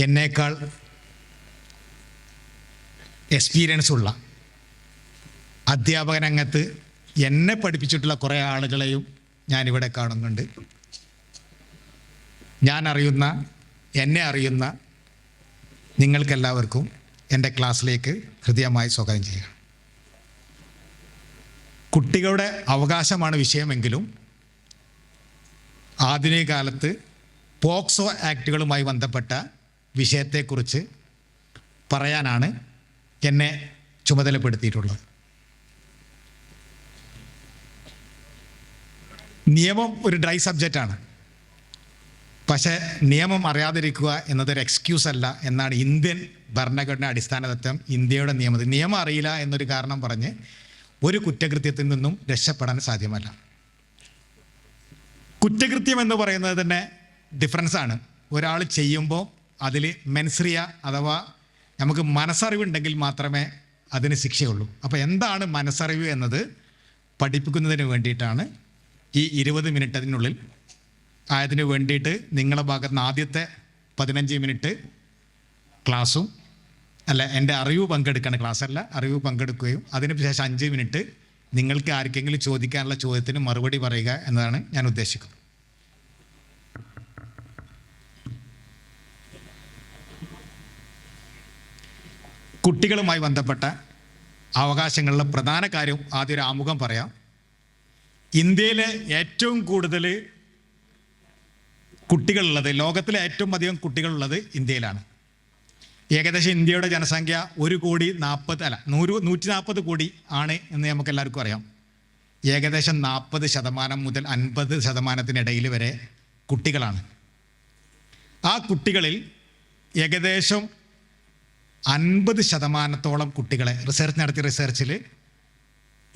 എന്നേക്കാൾ എക്സ്പീരിയൻസ് ഉള്ള അധ്യാപകരംഗത്ത് എന്നെ പഠിപ്പിച്ചിട്ടുള്ള കുറേ ആളുകളെയും ഞാനിവിടെ കാണുന്നുണ്ട്. ഞാൻ അറിയുന്ന എന്നെ അറിയുന്ന നിങ്ങൾക്കെല്ലാവർക്കും എന്റെ ക്ലാസ്സിലേക്ക് ഹൃദയമായി സ്വാഗതം ചെയ്യുക. കുട്ടികളുടെ അവകാശമാണ് വിഷയമെങ്കിലും ആധുനിക കാലത്ത് പോക്സോ ആക്റ്റുകളുമായി ബന്ധപ്പെട്ട വിഷയത്തെക്കുറിച്ച് പറയാനാണ് എന്നെ ചുമതലപ്പെടുത്തിയിട്ടുള്ളത്. നിയമം ഒരു ഡ്രൈ സബ്ജക്റ്റാണ്. പക്ഷേ നിയമം അറിയാതിരിക്കുക എന്നതൊരു എക്സ്ക്യൂസ് അല്ല എന്നാണ് ഇന്ത്യൻ ഭരണഘടന അടിസ്ഥാന തത്വം ഇന്ത്യയുടെ നിയമത്തിൽ. നിയമം അറിയില്ല എന്നൊരു കാരണം പറഞ്ഞ് ഒരു കുറ്റകൃത്യത്തിൽ നിന്നും രക്ഷപ്പെടാൻ സാധ്യമല്ല. കുറ്റകൃത്യം എന്ന് പറയുന്നത് തന്നെ ഡിഫറൻസാണ് ഒരാൾ ചെയ്യുമ്പോൾ അതിൽ മെൻസ്രിയ അഥവാ നമുക്ക് മനസ്സറിവുണ്ടെങ്കിൽ മാത്രമേ അതിന് ശിക്ഷയുള്ളൂ. അപ്പോൾ എന്താണ് മനസ്സറിവ് എന്നത്? പഠിപ്പിക്കുന്നതിന് വേണ്ടിയിട്ടാണ്. ഈ ഇരുപത് മിനിറ്റ് അതിനുള്ളിൽ ആയതിന് വേണ്ടിയിട്ട് നിങ്ങളുടെ ഭാഗത്ത് നിന്ന് ആദ്യത്തെ പതിനഞ്ച് മിനിറ്റ് ക്ലാസ്സും അല്ല എന്റെ അറിവ് പങ്കെടുക്കണം ക്ലാസ്സല്ല അറിവ് പങ്കെടുക്കുകയും അതിനുശേഷം അഞ്ച് മിനിറ്റ് നിങ്ങൾക്ക് ആർക്കെങ്കിലും ചോദിക്കാനുള്ള ചോദ്യത്തിന് മറുപടി പറയുക എന്നതാണ് ഞാൻ ഉദ്ദേശിക്കുന്നത്. കുട്ടികളുമായി ബന്ധപ്പെട്ട അവകാശങ്ങളിലെ പ്രധാന കാര്യം ആദ്യം ഒരു ആമുഖം പറയാം. ഇന്ത്യയിലെ ഏറ്റവും കൂടുതൽ കുട്ടികളുള്ളത് ലോകത്തിലെ ഏറ്റവും അധികം കുട്ടികളുള്ളത് ഇന്ത്യയിലാണ്. ഏകദേശം ഇന്ത്യയുടെ ജനസംഖ്യ ഒരു കോടി നാൽപ്പത് അല്ല നൂറ് നൂറ്റി നാൽപ്പത് കോടി ആണ് എന്ന് നമുക്ക് എല്ലാവർക്കും അറിയാം. ഏകദേശം നാൽപ്പത് ശതമാനം മുതൽ അൻപത് ശതമാനത്തിനിടയിൽ വരെ കുട്ടികളാണ്. ആ കുട്ടികളിൽ ഏകദേശം അൻപത് ശതമാനത്തോളം കുട്ടികളെ റിസർച്ച് നടത്തിയ റിസർച്ചിൽ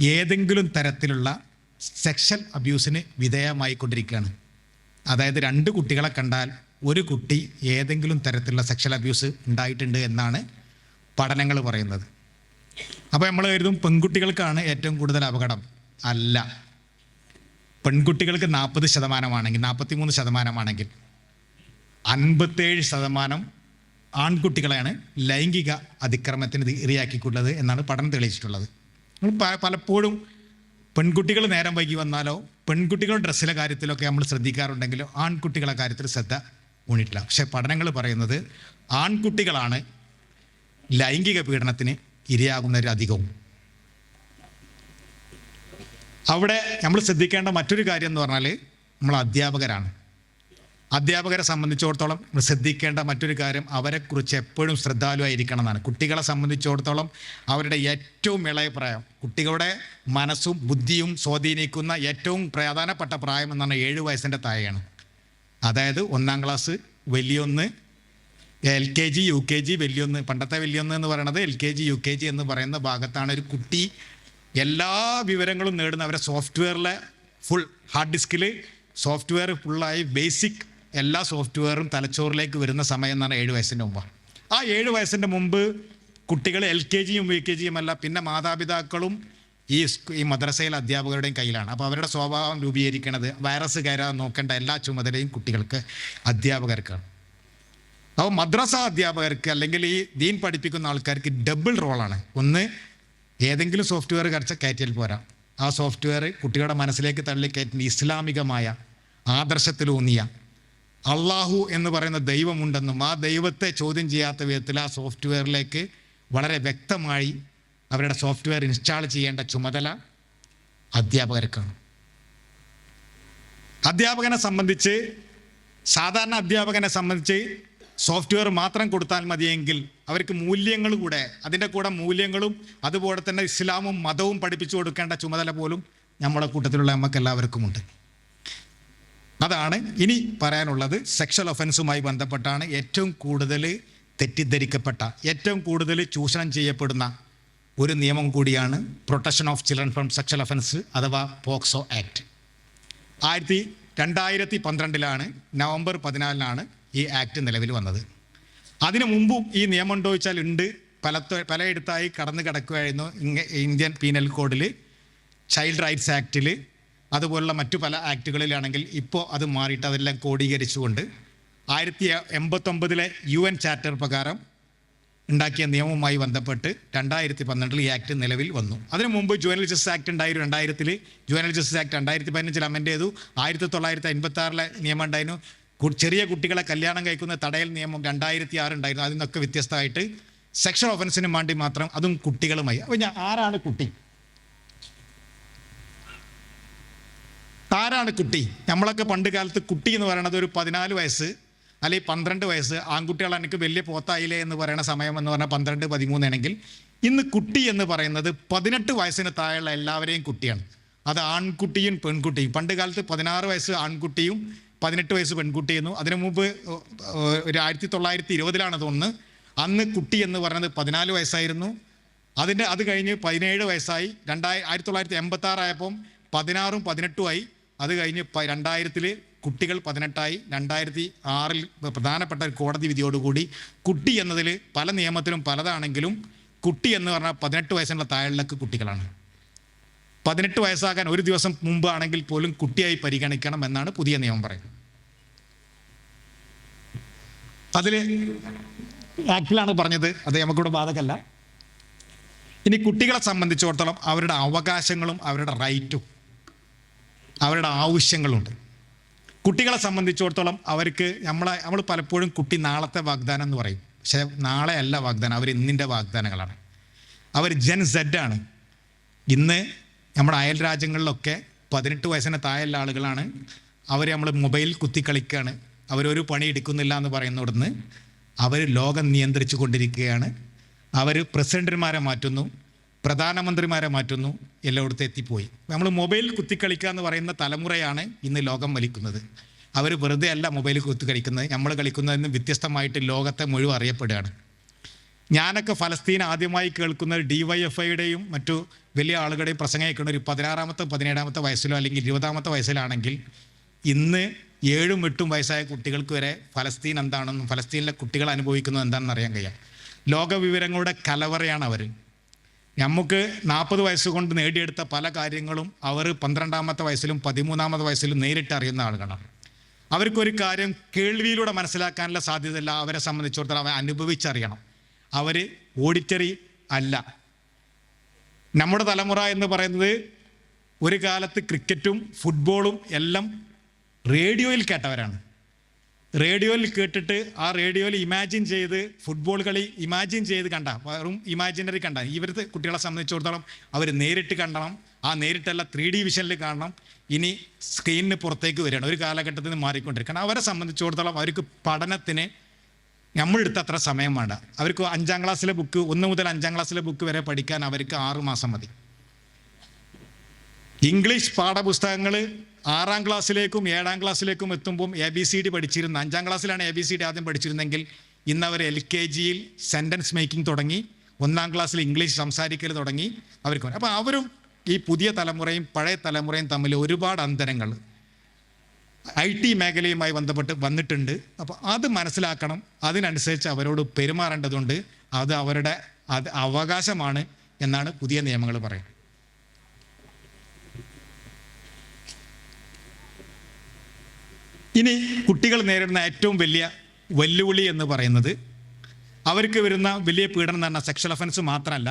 ഏതെങ്കിലും തരത്തിലുള്ള സെക്ഷൽ അബ്യൂസിന് വിധേയമായിക്കൊണ്ടിരിക്കുകയാണ്. അതായത് രണ്ട് കുട്ടികളെ കണ്ടാൽ ഒരു കുട്ടി ഏതെങ്കിലും തരത്തിലുള്ള സെക്ഷൽ അബ്യൂസ് ഉണ്ടായിട്ടുണ്ട് എന്നാണ് പഠനങ്ങൾ പറയുന്നത്. അപ്പോൾ നമ്മൾ കരുതും പെൺകുട്ടികൾക്കാണ് ഏറ്റവും കൂടുതൽ അപകടം. അല്ല. പെൺകുട്ടികൾക്ക് നാൽപ്പത് ശതമാനമാണെങ്കിൽ നാൽപ്പത്തി മൂന്ന് ശതമാനമാണെങ്കിൽ അൻപത്തേഴ് ശതമാനം ആൺകുട്ടികളെയാണ് ലൈംഗിക അതിക്രമത്തിന് ഇരയാക്കിയിട്ടുള്ളത് എന്നാണ് പഠനം തെളിയിച്ചിട്ടുള്ളത്. പലപ്പോഴും പെൺകുട്ടികൾ നേരം വൈകി വന്നാലോ പെൺകുട്ടികളുടെ ഡ്രസ്സിലെ കാര്യത്തിലൊക്കെ നമ്മൾ ശ്രദ്ധിക്കാറുണ്ടെങ്കിലോ ആൺകുട്ടികളെ കാര്യത്തിൽ ശ്രദ്ധ ഊണിട്ടില്ല പക്ഷെ പഠനങ്ങൾ പറയുന്നത് ആൺകുട്ടികളാണ് ലൈംഗിക പീഡനത്തിന് ഇരയാകുന്നവർ അധികവും. അവിടെ നമ്മൾ ശ്രദ്ധിക്കേണ്ട മറ്റൊരു കാര്യം എന്ന് പറഞ്ഞാൽ നമ്മൾ അധ്യാപകരാണ്. അധ്യാപകരെ സംബന്ധിച്ചിടത്തോളം ശ്രദ്ധിക്കേണ്ട മറ്റൊരു കാര്യം അവരെക്കുറിച്ച് എപ്പോഴും ശ്രദ്ധാലുവായിരിക്കണം എന്നാണ് കുട്ടികളെ സംബന്ധിച്ചിടത്തോളം അവരുടെ ഏറ്റവും ഇളയ പ്രായം കുട്ടികളുടെ മനസ്സും ബുദ്ധിയും സ്വാധീനിക്കുന്ന ഏറ്റവും പ്രധാനപ്പെട്ട പ്രായം എന്നാണ് ഏഴ് വയസ്സിന്റെ താഴെയാണ്. അതായത് ഒന്നാം class വലിയൊന്ന് L K G U K G വലിയൊന്ന് പണ്ടത്തെ വലിയൊന്ന് എന്ന് പറയുന്നത് L K G U K G എന്ന് പറയുന്ന ഭാഗത്താണ് ഒരു കുട്ടി എല്ലാ വിവരങ്ങളും നേടുന്ന അവരെ സോഫ്റ്റ്വെയറിലെ ഫുൾ ഹാർഡ് ഡിസ്കിൽ സോഫ്റ്റ്വെയർ ഫുള്ളായി ബേസിക് എല്ലാ സോഫ്റ്റ്വെയറും തലച്ചോറിലേക്ക് വരുന്ന സമയം എന്നാണ് ഏഴ് വയസ്സിന്റെ മുമ്പാണ്. ആ ഏഴ് വയസ്സിന്റെ മുമ്പ് കുട്ടികൾ എൽ കെ ജിയും യു കെ ജിയും അല്ല പിന്നെ മാതാപിതാക്കളും ഈ ഈ മദ്രസയിലെ അധ്യാപകരുടെയും കയ്യിലാണ്. അപ്പോൾ അവരുടെ സ്വഭാവം രൂപീകരിക്കുന്നത് വൈറസ് കയറാൻ നോക്കേണ്ട എല്ലാ ചുമതലയും കുട്ടികൾക്ക് അധ്യാപകർക്കാണ്. അപ്പോൾ മദ്രസ അധ്യാപകർക്ക് അല്ലെങ്കിൽ ഈ ദീൻ പഠിപ്പിക്കുന്ന ആൾക്കാർക്ക് ഡബിൾ റോളാണ് ഒന്ന് ഏതെങ്കിലും സോഫ്റ്റ്വെയർ കരച്ച കയറ്റിയാൽ പോരാ. ആ സോഫ്റ്റ്വെയർ കുട്ടികളുടെ മനസ്സിലേക്ക് തള്ളി കയറ്റുന്ന ഇസ്ലാമികമായ ആദർശത്തിലൂന്നിയ അള്ളാഹു എന്ന് പറയുന്ന ദൈവമുണ്ടെന്നും ആ ദൈവത്തെ ചോദ്യം ചെയ്യാത്ത വിധത്തിൽ ആ സോഫ്റ്റ്വെയറിലേക്ക് വളരെ വ്യക്തമായി അവരുടെ സോഫ്റ്റ്വെയർ ഇൻസ്റ്റാൾ ചെയ്യേണ്ട ചുമതല അധ്യാപകർക്കാണ്. അധ്യാപകനെ സംബന്ധിച്ച് സാധാരണ അധ്യാപകനെ സംബന്ധിച്ച് സോഫ്റ്റ്വെയർ മാത്രം കൊടുത്താൽ മതിയെങ്കിൽ അവർക്ക് മൂല്യങ്ങൾ കൂടെ അതിന്റെ കൂടെ മൂല്യങ്ങളും അതുപോലെ തന്നെ ഇസ്ലാമും മതവും പഠിപ്പിച്ചു കൊടുക്കേണ്ട ചുമതല പോലും നമ്മുടെ കൂട്ടത്തിലുള്ള നമുക്ക് എല്ലാവർക്കുമുണ്ട് അതാണ് ഇനി പറയാനുള്ളത് സെക്ഷൽ ഒഫൻസുമായി ബന്ധപ്പെട്ടാണ് ഏറ്റവും കൂടുതൽ തെറ്റിദ്ധരിക്കപ്പെട്ട ഏറ്റവും കൂടുതൽ ചൂഷണം ചെയ്യപ്പെടുന്ന ഒരു നിയമം കൂടിയാണ് protection of children from sexual offence അഥവാ പോക്സോ ആക്ട്. ആയിരത്തി രണ്ടായിരത്തി പന്ത്രണ്ടിലാണ് നവംബർ പതിനാലിനാണ് ഈ ആക്ട് നിലവിൽ വന്നത്. അതിനു മുമ്പും ഈ നിയമം ഉണ്ടോ ചോദിച്ചാൽ ഉണ്ട്. പല പലയിടത്തായി കടന്നു കിടക്കുകയായിരുന്നു ഇന്ത്യൻ പീനൽ കോഡിൽ ചൈൽഡ് റൈറ്റ്സ് ആക്റ്റിൽ അതുപോലുള്ള മറ്റു പല ആക്റ്റുകളിലാണെങ്കിൽ ഇപ്പോൾ അത് മാറിയിട്ട് അതെല്ലാം കോടീകരിച്ചുകൊണ്ട് ആയിരത്തി എൺപത്തൊമ്പതിലെ യു എൻ ചാർട്ടർ പ്രകാരം ഉണ്ടാക്കിയ നിയമവുമായി ബന്ധപ്പെട്ട് രണ്ടായിരത്തി പന്ത്രണ്ടിൽ ഈ ആക്ട് നിലവിൽ വന്നു. അതിനു മുമ്പ് ജുവനൽ ജസ്റ്റിസ് ആക്ട് ഉണ്ടായിരുന്നു രണ്ടായിരത്തിൽ ജുവനൽ ജസ്റ്റിസ് ആക്ട് രണ്ടായിരത്തി പതിനഞ്ചിൽ അമെൻഡ് ചെയ്തു. ആയിരത്തി തൊള്ളായിരത്തി അൻപത്തി ആറിലെ നിയമം ഉണ്ടായിരുന്നു. ചെറിയ കുട്ടികളെ കല്യാണം കഴിക്കുന്ന തടയൽ നിയമം രണ്ടായിരത്തി ആറ് ഉണ്ടായിരുന്നു. അതിൽ നിന്നൊക്കെ വ്യത്യസ്തമായിട്ട് സെക്ഷൽ ഒഫൻസിന് വേണ്ടി മാത്രം അതും കുട്ടികളുമായി. അപ്പോൾ ഞാൻ ആരാണ് കുട്ടി? ആരാണ് കുട്ടി. നമ്മളൊക്കെ പണ്ട് കാലത്ത് കുട്ടി എന്ന് പറയുന്നത് ഒരു പതിനാല് വയസ്സ് അല്ലെങ്കിൽ പന്ത്രണ്ട് വയസ്സ് ആൺകുട്ടികൾ എനിക്ക് വലിയ പോത്തായില്ലേ എന്ന് പറയുന്ന സമയം എന്ന് പറഞ്ഞാൽ പന്ത്രണ്ട് പതിമൂന്നാണെങ്കിൽ ഇന്ന് കുട്ടി എന്ന് പറയുന്നത് പതിനെട്ട് വയസ്സിന് താഴെയുള്ള എല്ലാവരെയും കുട്ടിയാണ്. അത് ആൺകുട്ടിയും പെൺകുട്ടിയും. പണ്ട് കാലത്ത് പതിനാറ് വയസ്സ് ആൺകുട്ടിയും പതിനെട്ട് വയസ്സ് പെൺകുട്ടിയെന്നു അതിനു മുമ്പ് ഒരു ആയിരത്തി തൊള്ളായിരത്തി ഇരുപതിലാണ് തോന്നുന്നത് അന്ന് കുട്ടി എന്ന് പറയുന്നത് പതിനാല് വയസ്സായിരുന്നു. അതിന്റെ അത് കഴിഞ്ഞ് പതിനേഴ് വയസ്സായി. രണ്ടായി ആയിരത്തി തൊള്ളായിരത്തി എൺപത്തി ആറായപ്പം പതിനാറും പതിനെട്ടുമായി അത് കഴിഞ്ഞ് രണ്ടായിരത്തിൽ കുട്ടികൾ പതിനെട്ടായി. രണ്ടായിരത്തി ആറിൽ പ്രധാനപ്പെട്ട ഒരു കോടതി വിധിയോടുകൂടി കുട്ടി എന്നതിൽ പല നിയമത്തിലും പലതാണെങ്കിലും കുട്ടി എന്ന് പറഞ്ഞാൽ പതിനെട്ട് വയസ്സിനുള്ള താഴെയുള്ളക്ക് കുട്ടികളാണ്. പതിനെട്ട് വയസ്സാകാൻ ഒരു ദിവസം മുമ്പ് ആണെങ്കിൽ പോലും കുട്ടിയായി പരിഗണിക്കണം എന്നാണ് പുതിയ നിയമം പറയുന്നത്. അതിൽ ആക്ടിലാണ് പറഞ്ഞത്. അത് നമുക്കിവിടെ ബാധകല്ല ഇനി കുട്ടികളെ സംബന്ധിച്ചിടത്തോളം അവരുടെ അവകാശങ്ങളും അവരുടെ റൈറ്റും അവരുടെ ആവശ്യങ്ങളുണ്ട്. കുട്ടികളെ സംബന്ധിച്ചിടത്തോളം അവർക്ക് നമ്മളെ നമ്മൾ പലപ്പോഴും കുട്ടി നാളത്തെ വാഗ്ദാനം എന്ന് പറയും. പക്ഷേ നാളെ അല്ല വാഗ്ദാനം അവർ ഇന്നിന്റെ വാഗ്ദാനങ്ങളാണ്. അവർ ജൻ സെഡ് ആണ്. ഇന്ന് നമ്മുടെ അയൽ രാജ്യങ്ങളിലൊക്കെ പതിനെട്ട് വയസ്സിന് താഴെയുള്ള ആളുകളാണ്. അവർ നമ്മൾ മൊബൈൽ കുത്തി കളിക്കുകയാണ് അവരൊരു പണി എടുക്കുന്നില്ല എന്ന് പറയുന്നിടന്ന് അവർ ലോകം നിയന്ത്രിച്ചു കൊണ്ടിരിക്കുകയാണ്. അവർ പ്രസിഡന്റുമാരെ മാറ്റുന്നു. പ്രധാനമന്ത്രിമാരെ മാറ്റുന്നു എല്ലായിടത്തും എത്തിപ്പോയി. നമ്മൾ മൊബൈൽ കുത്തിക്കളിക്കുക എന്ന് പറയുന്ന തലമുറയാണ് ഇന്ന് ലോകം വലിക്കുന്നത്. അവർ വെറുതെ അല്ല മൊബൈൽ കുത്തി കളിക്കുന്നത് നമ്മൾ കളിക്കുന്നതിന് വ്യത്യസ്തമായിട്ട് ലോകത്തെ മുഴുവൻ അറിയപ്പെടുകയാണ്. ഞാനൊക്കെ ഫലസ്തീൻ ആദ്യമായി കേൾക്കുന്ന ഡി വൈ എഫ് ഐയുടെയും മറ്റു വലിയ ആളുകളുടെയും പ്രസംഗം കേൾക്കുന്ന ഒരു പതിനാറാമത്തെ പതിനേഴാമത്തെ വയസ്സിലോ അല്ലെങ്കിൽ ഇരുപതാമത്തെ വയസ്സിലാണെങ്കിൽ ഇന്ന് ഏഴും എട്ടും വയസ്സായ കുട്ടികൾക്ക് വരെ ഫലസ്തീൻ എന്താണെന്നും ഫലസ്തീനിലെ കുട്ടികൾ അനുഭവിക്കുന്നത് എന്താണെന്ന് അറിയാൻ കഴിയാം. ലോകവിവരങ്ങളുടെ കലവറയാണ് അവർ. നമുക്ക് നാൽപ്പത് വയസ്സുകൊണ്ട് നേടിയെടുത്ത പല കാര്യങ്ങളും അവർ പന്ത്രണ്ടാമത്തെ വയസ്സിലും പതിമൂന്നാമത്തെ വയസ്സിലും നേരിട്ട് അറിയുന്ന ആളുകളാണ്. അവർക്കൊരു കാര്യം കേൾവിയിലൂടെ മനസ്സിലാക്കാനുള്ള സാധ്യതയില്ല. അവരെ സംബന്ധിച്ചിടത്തോളം അവരെ അനുഭവിച്ചറിയണം. അവർ ഓഡിറ്ററി അല്ല. നമ്മുടെ തലമുറ എന്ന് പറയുന്നത് ഒരു കാലത്ത് ക്രിക്കറ്റും ഫുട്ബോളും എല്ലാം റേഡിയോയിൽ കേട്ടവരാണ്. റേഡിയോയിൽ കേട്ടിട്ട് ആ റേഡിയോയിൽ ഇമാജിൻ ചെയ്ത് ഫുട്ബോൾ കളി ഇമാജിൻ ചെയ്ത് കണ്ട വെറും ഇമാജിനറി കണ്ട. ഇവരുടെ കുട്ടികളെ സംബന്ധിച്ചിടത്തോളം അവർ നേരിട്ട് കണ്ടണം. ആ നേരിട്ടല്ല ത്രീ ഡി വിഷനിൽ കാണണം. ഇനി സ്ക്രീനിന് പുറത്തേക്ക് വരികയാണ്. ഒരു കാലഘട്ടത്തിൽ നിന്ന് മാറിക്കൊണ്ടിരിക്കണം അവരെ സംബന്ധിച്ചിടത്തോളം അവർക്ക് പഠനത്തിന് നമ്മളെടുത്ത് അത്ര സമയം വേണ്ട. അവർക്ക് അഞ്ചാം ക്ലാസ്സിലെ ബുക്ക് ഒന്ന് മുതൽ അഞ്ചാം ക്ലാസ്സിലെ ബുക്ക് വരെ പഠിക്കാൻ അവർക്ക് ആറ് മാസം മതി. ഇംഗ്ലീഷ് പാഠപുസ്തകങ്ങൾ ആറാം ക്ലാസ്സിലേക്കും ഏഴാം ക്ലാസ്സിലേക്കും എത്തുമ്പം എ ബി സി ഡി പഠിച്ചിരുന്ന. അഞ്ചാം ക്ലാസ്സിലാണ് എ ബി സി ഡി ആദ്യം പഠിച്ചിരുന്നെങ്കിൽ ഇന്ന് അവർ എൽ കെ ജിയിൽ സെന്റൻസ് മേക്കിംഗ് തുടങ്ങി. ഒന്നാം ക്ലാസ്സിൽ ഇംഗ്ലീഷ് സംസാരിക്കൽ തുടങ്ങി. അവർക്ക് അപ്പോൾ അവരും ഈ പുതിയ തലമുറയും പഴയ തലമുറയും തമ്മിൽ ഒരുപാട് അന്തരങ്ങൾ ഐ ടി മേഖലയുമായി ബന്ധപ്പെട്ട് വന്നിട്ടുണ്ട്. അപ്പോൾ അത് മനസ്സിലാക്കണം. അതിനനുസരിച്ച് അവരോട് പെരുമാറേണ്ടതുണ്ട്. അത് അവരുടെ അത് അവകാശമാണ് എന്നാണ് പുതിയ നിയമങ്ങൾ പറയുന്നത്. ഇനി കുട്ടികൾ നേരിടുന്ന ഏറ്റവും വലിയ വെല്ലുവിളി എന്ന് പറയുന്നത് അവർക്ക് വരുന്ന വലിയ പീഡനം പറഞ്ഞാൽ സെക്ഷൽ ഒഫൻസ് മാത്രമല്ല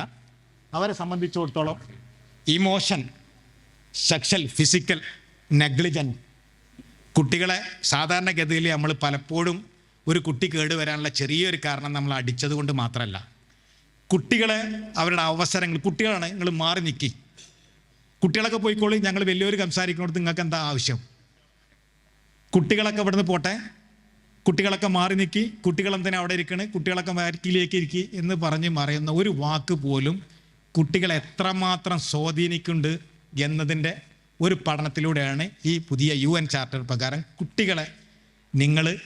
അവരെ സംബന്ധിച്ചിടത്തോളം ഇമോഷൻ സെക്ഷൽ ഫിസിക്കൽ നെഗ്ലിജൻ കുട്ടികളെ സാധാരണഗതിയിൽ നമ്മൾ പലപ്പോഴും ഒരു കുട്ടി കേടുവരാനുള്ള ചെറിയൊരു കാരണം നമ്മൾ അടിച്ചത് കൊണ്ട് മാത്രമല്ല. കുട്ടികളെ അവരുടെ അവസരങ്ങൾ കുട്ടികളാണ് നിങ്ങൾ മാറി നിൽക്കി കുട്ടികളൊക്കെ പോയിക്കോളി ഞങ്ങൾ വലിയൊരു സംസാരിക്കുന്നിടത്ത് നിങ്ങൾക്ക് എന്താ ആവശ്യം? കുട്ടികളൊക്കെ ഇവിടുന്ന് പോട്ടെ. കുട്ടികളൊക്കെ മാറി നിൽക്കി തന്നെ അവിടെ ഇരിക്കണ്? കുട്ടികളൊക്കെ ബാക്കിലേക്ക് ഇരിക്കി എന്ന് പറഞ്ഞ് മറയുന്ന ഒരു വാക്ക് പോലും കുട്ടികളെ എത്രമാത്രം സ്വാധീനിക്കുന്നുണ്ട് എന്നതിന്റെ ഒരു പഠനത്തിലൂടെയാണ് ഈ പുതിയ യു എൻ ചാർട്ടർ പ്രകാരം കുട്ടികളെ നിങ്ങൾ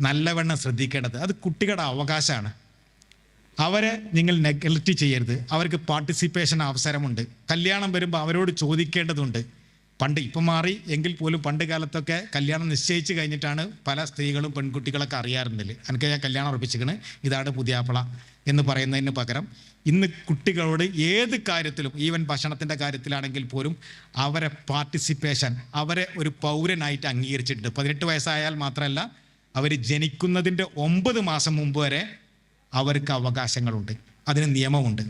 നല്ലവണ്ണം ശ്രദ്ധിക്കേണ്ടത്. അത് കുട്ടികളുടെ അവകാശമാണ്. അവരെ നിങ്ങൾ നെഗ്ലക്റ്റ് ചെയ്യരുത്. അവർക്ക് പാർട്ടിസിപ്പേഷൻ അവസരമുണ്ട്. കല്യാണം വരുമ്പോൾ അവരോട് ചോദിക്കേണ്ടതുണ്ട്. പണ്ട് ഇപ്പം മാറി എങ്കിൽ പോലും പണ്ട് കാലത്തൊക്കെ കല്യാണം നിശ്ചയിച്ച് കഴിഞ്ഞിട്ടാണ് പല സ്ത്രീകളും പെൺകുട്ടികളൊക്കെ അറിയാറുന്നില്ല എനിക്ക് ഞാൻ കല്യാണം ഉറപ്പിച്ചിരിക്കണ്. ഇതാണ് പുതിയാപ്പള എന്ന് പറയുന്നതിന് പകരം ഇന്ന് കുട്ടികളോട് ഏത് കാര്യത്തിലും ഈവൻ ഭക്ഷണത്തിന്റെ കാര്യത്തിലാണെങ്കിൽ പോലും അവരെ പാർട്ടിസിപ്പേഷൻ അവരെ ഒരു പൗരനായിട്ട് അംഗീകരിച്ചിട്ടുണ്ട്. പതിനെട്ട് വയസ്സായാൽ മാത്രമല്ല അവർ ജനിക്കുന്നതിന്റെ ഒമ്പത് മാസം മുമ്പ് വരെ അവർക്ക് അവകാശങ്ങളുണ്ട്. അതിന് നിയമമുണ്ട്.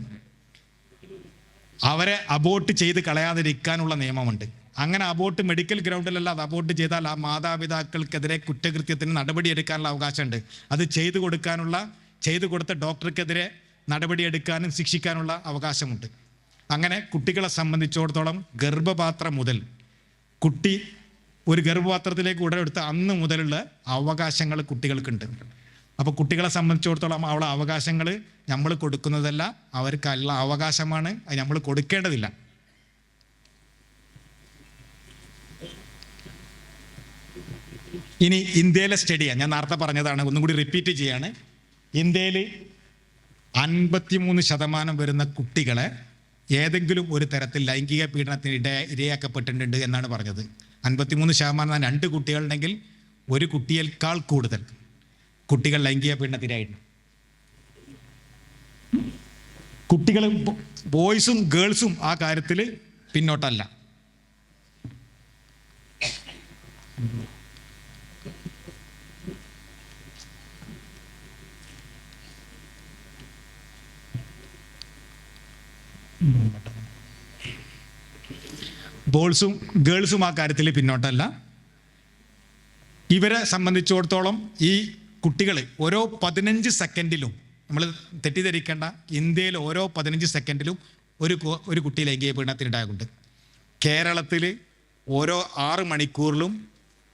അവരെ അബോട്ട് ചെയ്ത് കളയാതിരിക്കാനുള്ള നിയമമുണ്ട്. അങ്ങനെ അബോട്ട് മെഡിക്കൽ ഗ്രൗണ്ടിലല്ല അത് അബോട്ട് ചെയ്താൽ ആ മാതാപിതാക്കൾക്കെതിരെ കുറ്റകൃത്യത്തിന് നടപടിയെടുക്കാനുള്ള അവകാശമുണ്ട്. അത് ചെയ്തു കൊടുക്കാനുള്ള ചെയ്തു കൊടുത്ത ഡോക്ടർക്കെതിരെ നടപടിയെടുക്കാനും ശിക്ഷിക്കാനുള്ള അവകാശമുണ്ട്. അങ്ങനെ കുട്ടികളെ സംബന്ധിച്ചിടത്തോളം ഗർഭപാത്രം മുതൽ കുട്ടി ഒരു ഗർഭപാത്രത്തിലേക്ക് ഉടലെടുത്ത അന്ന് മുതലുള്ള അവകാശങ്ങൾ കുട്ടികൾക്കുണ്ട്. അപ്പോൾ കുട്ടികളെ സംബന്ധിച്ചിടത്തോളം അവളെ അവകാശങ്ങൾ നമ്മൾ കൊടുക്കുന്നതല്ല അവർക്കല്ല അവകാശമാണ് അത് നമ്മൾ കൊടുക്കേണ്ടതില്ല. ഇനി ഇന്ത്യയിലെ സ്റ്റഡിയാണ് ഞാൻ നേരത്തെ പറഞ്ഞതാണ് ഒന്നും കൂടി റിപ്പീറ്റ് ചെയ്യാണ്. ഇന്ത്യയിൽ അൻപത്തിമൂന്ന് ശതമാനം വരുന്ന കുട്ടികളെ ഏതെങ്കിലും ഒരു തരത്തിൽ ലൈംഗിക പീഡനത്തിന് ഇട ഇരയാക്കപ്പെട്ടിട്ടുണ്ട് എന്നാണ് പറഞ്ഞത്. അൻപത്തിമൂന്ന് ശതമാനം രണ്ട് കുട്ടികളുണ്ടെങ്കിൽ ഒരു കുട്ടിയേക്കാൾ കൂടുതൽ കുട്ടികൾ ലൈംഗിക പീഡനത്തിനായിട്ടുണ്ട് കുട്ടികൾ ബോയ്സും ഗേൾസും ആ കാര്യത്തിൽ പിന്നോട്ടല്ല. ബോൾസും ഗേൾസും ആ കാര്യത്തിൽ പിന്നോട്ടല്ല. ഇവരെ സംബന്ധിച്ചിടത്തോളം ഈ കുട്ടികൾ ഓരോ പതിനഞ്ച് സെക്കൻഡിലും നമ്മൾ തെറ്റിദ്ധരിക്കേണ്ട ഇന്ത്യയിൽ ഓരോ പതിനഞ്ച് സെക്കൻഡിലും ഒരു ഒരു കുട്ടി ലൈംഗിക പീഡനത്തിനിടയാകുണ്ട് കേരളത്തിൽ ഓരോ ആറ് മണിക്കൂറിലും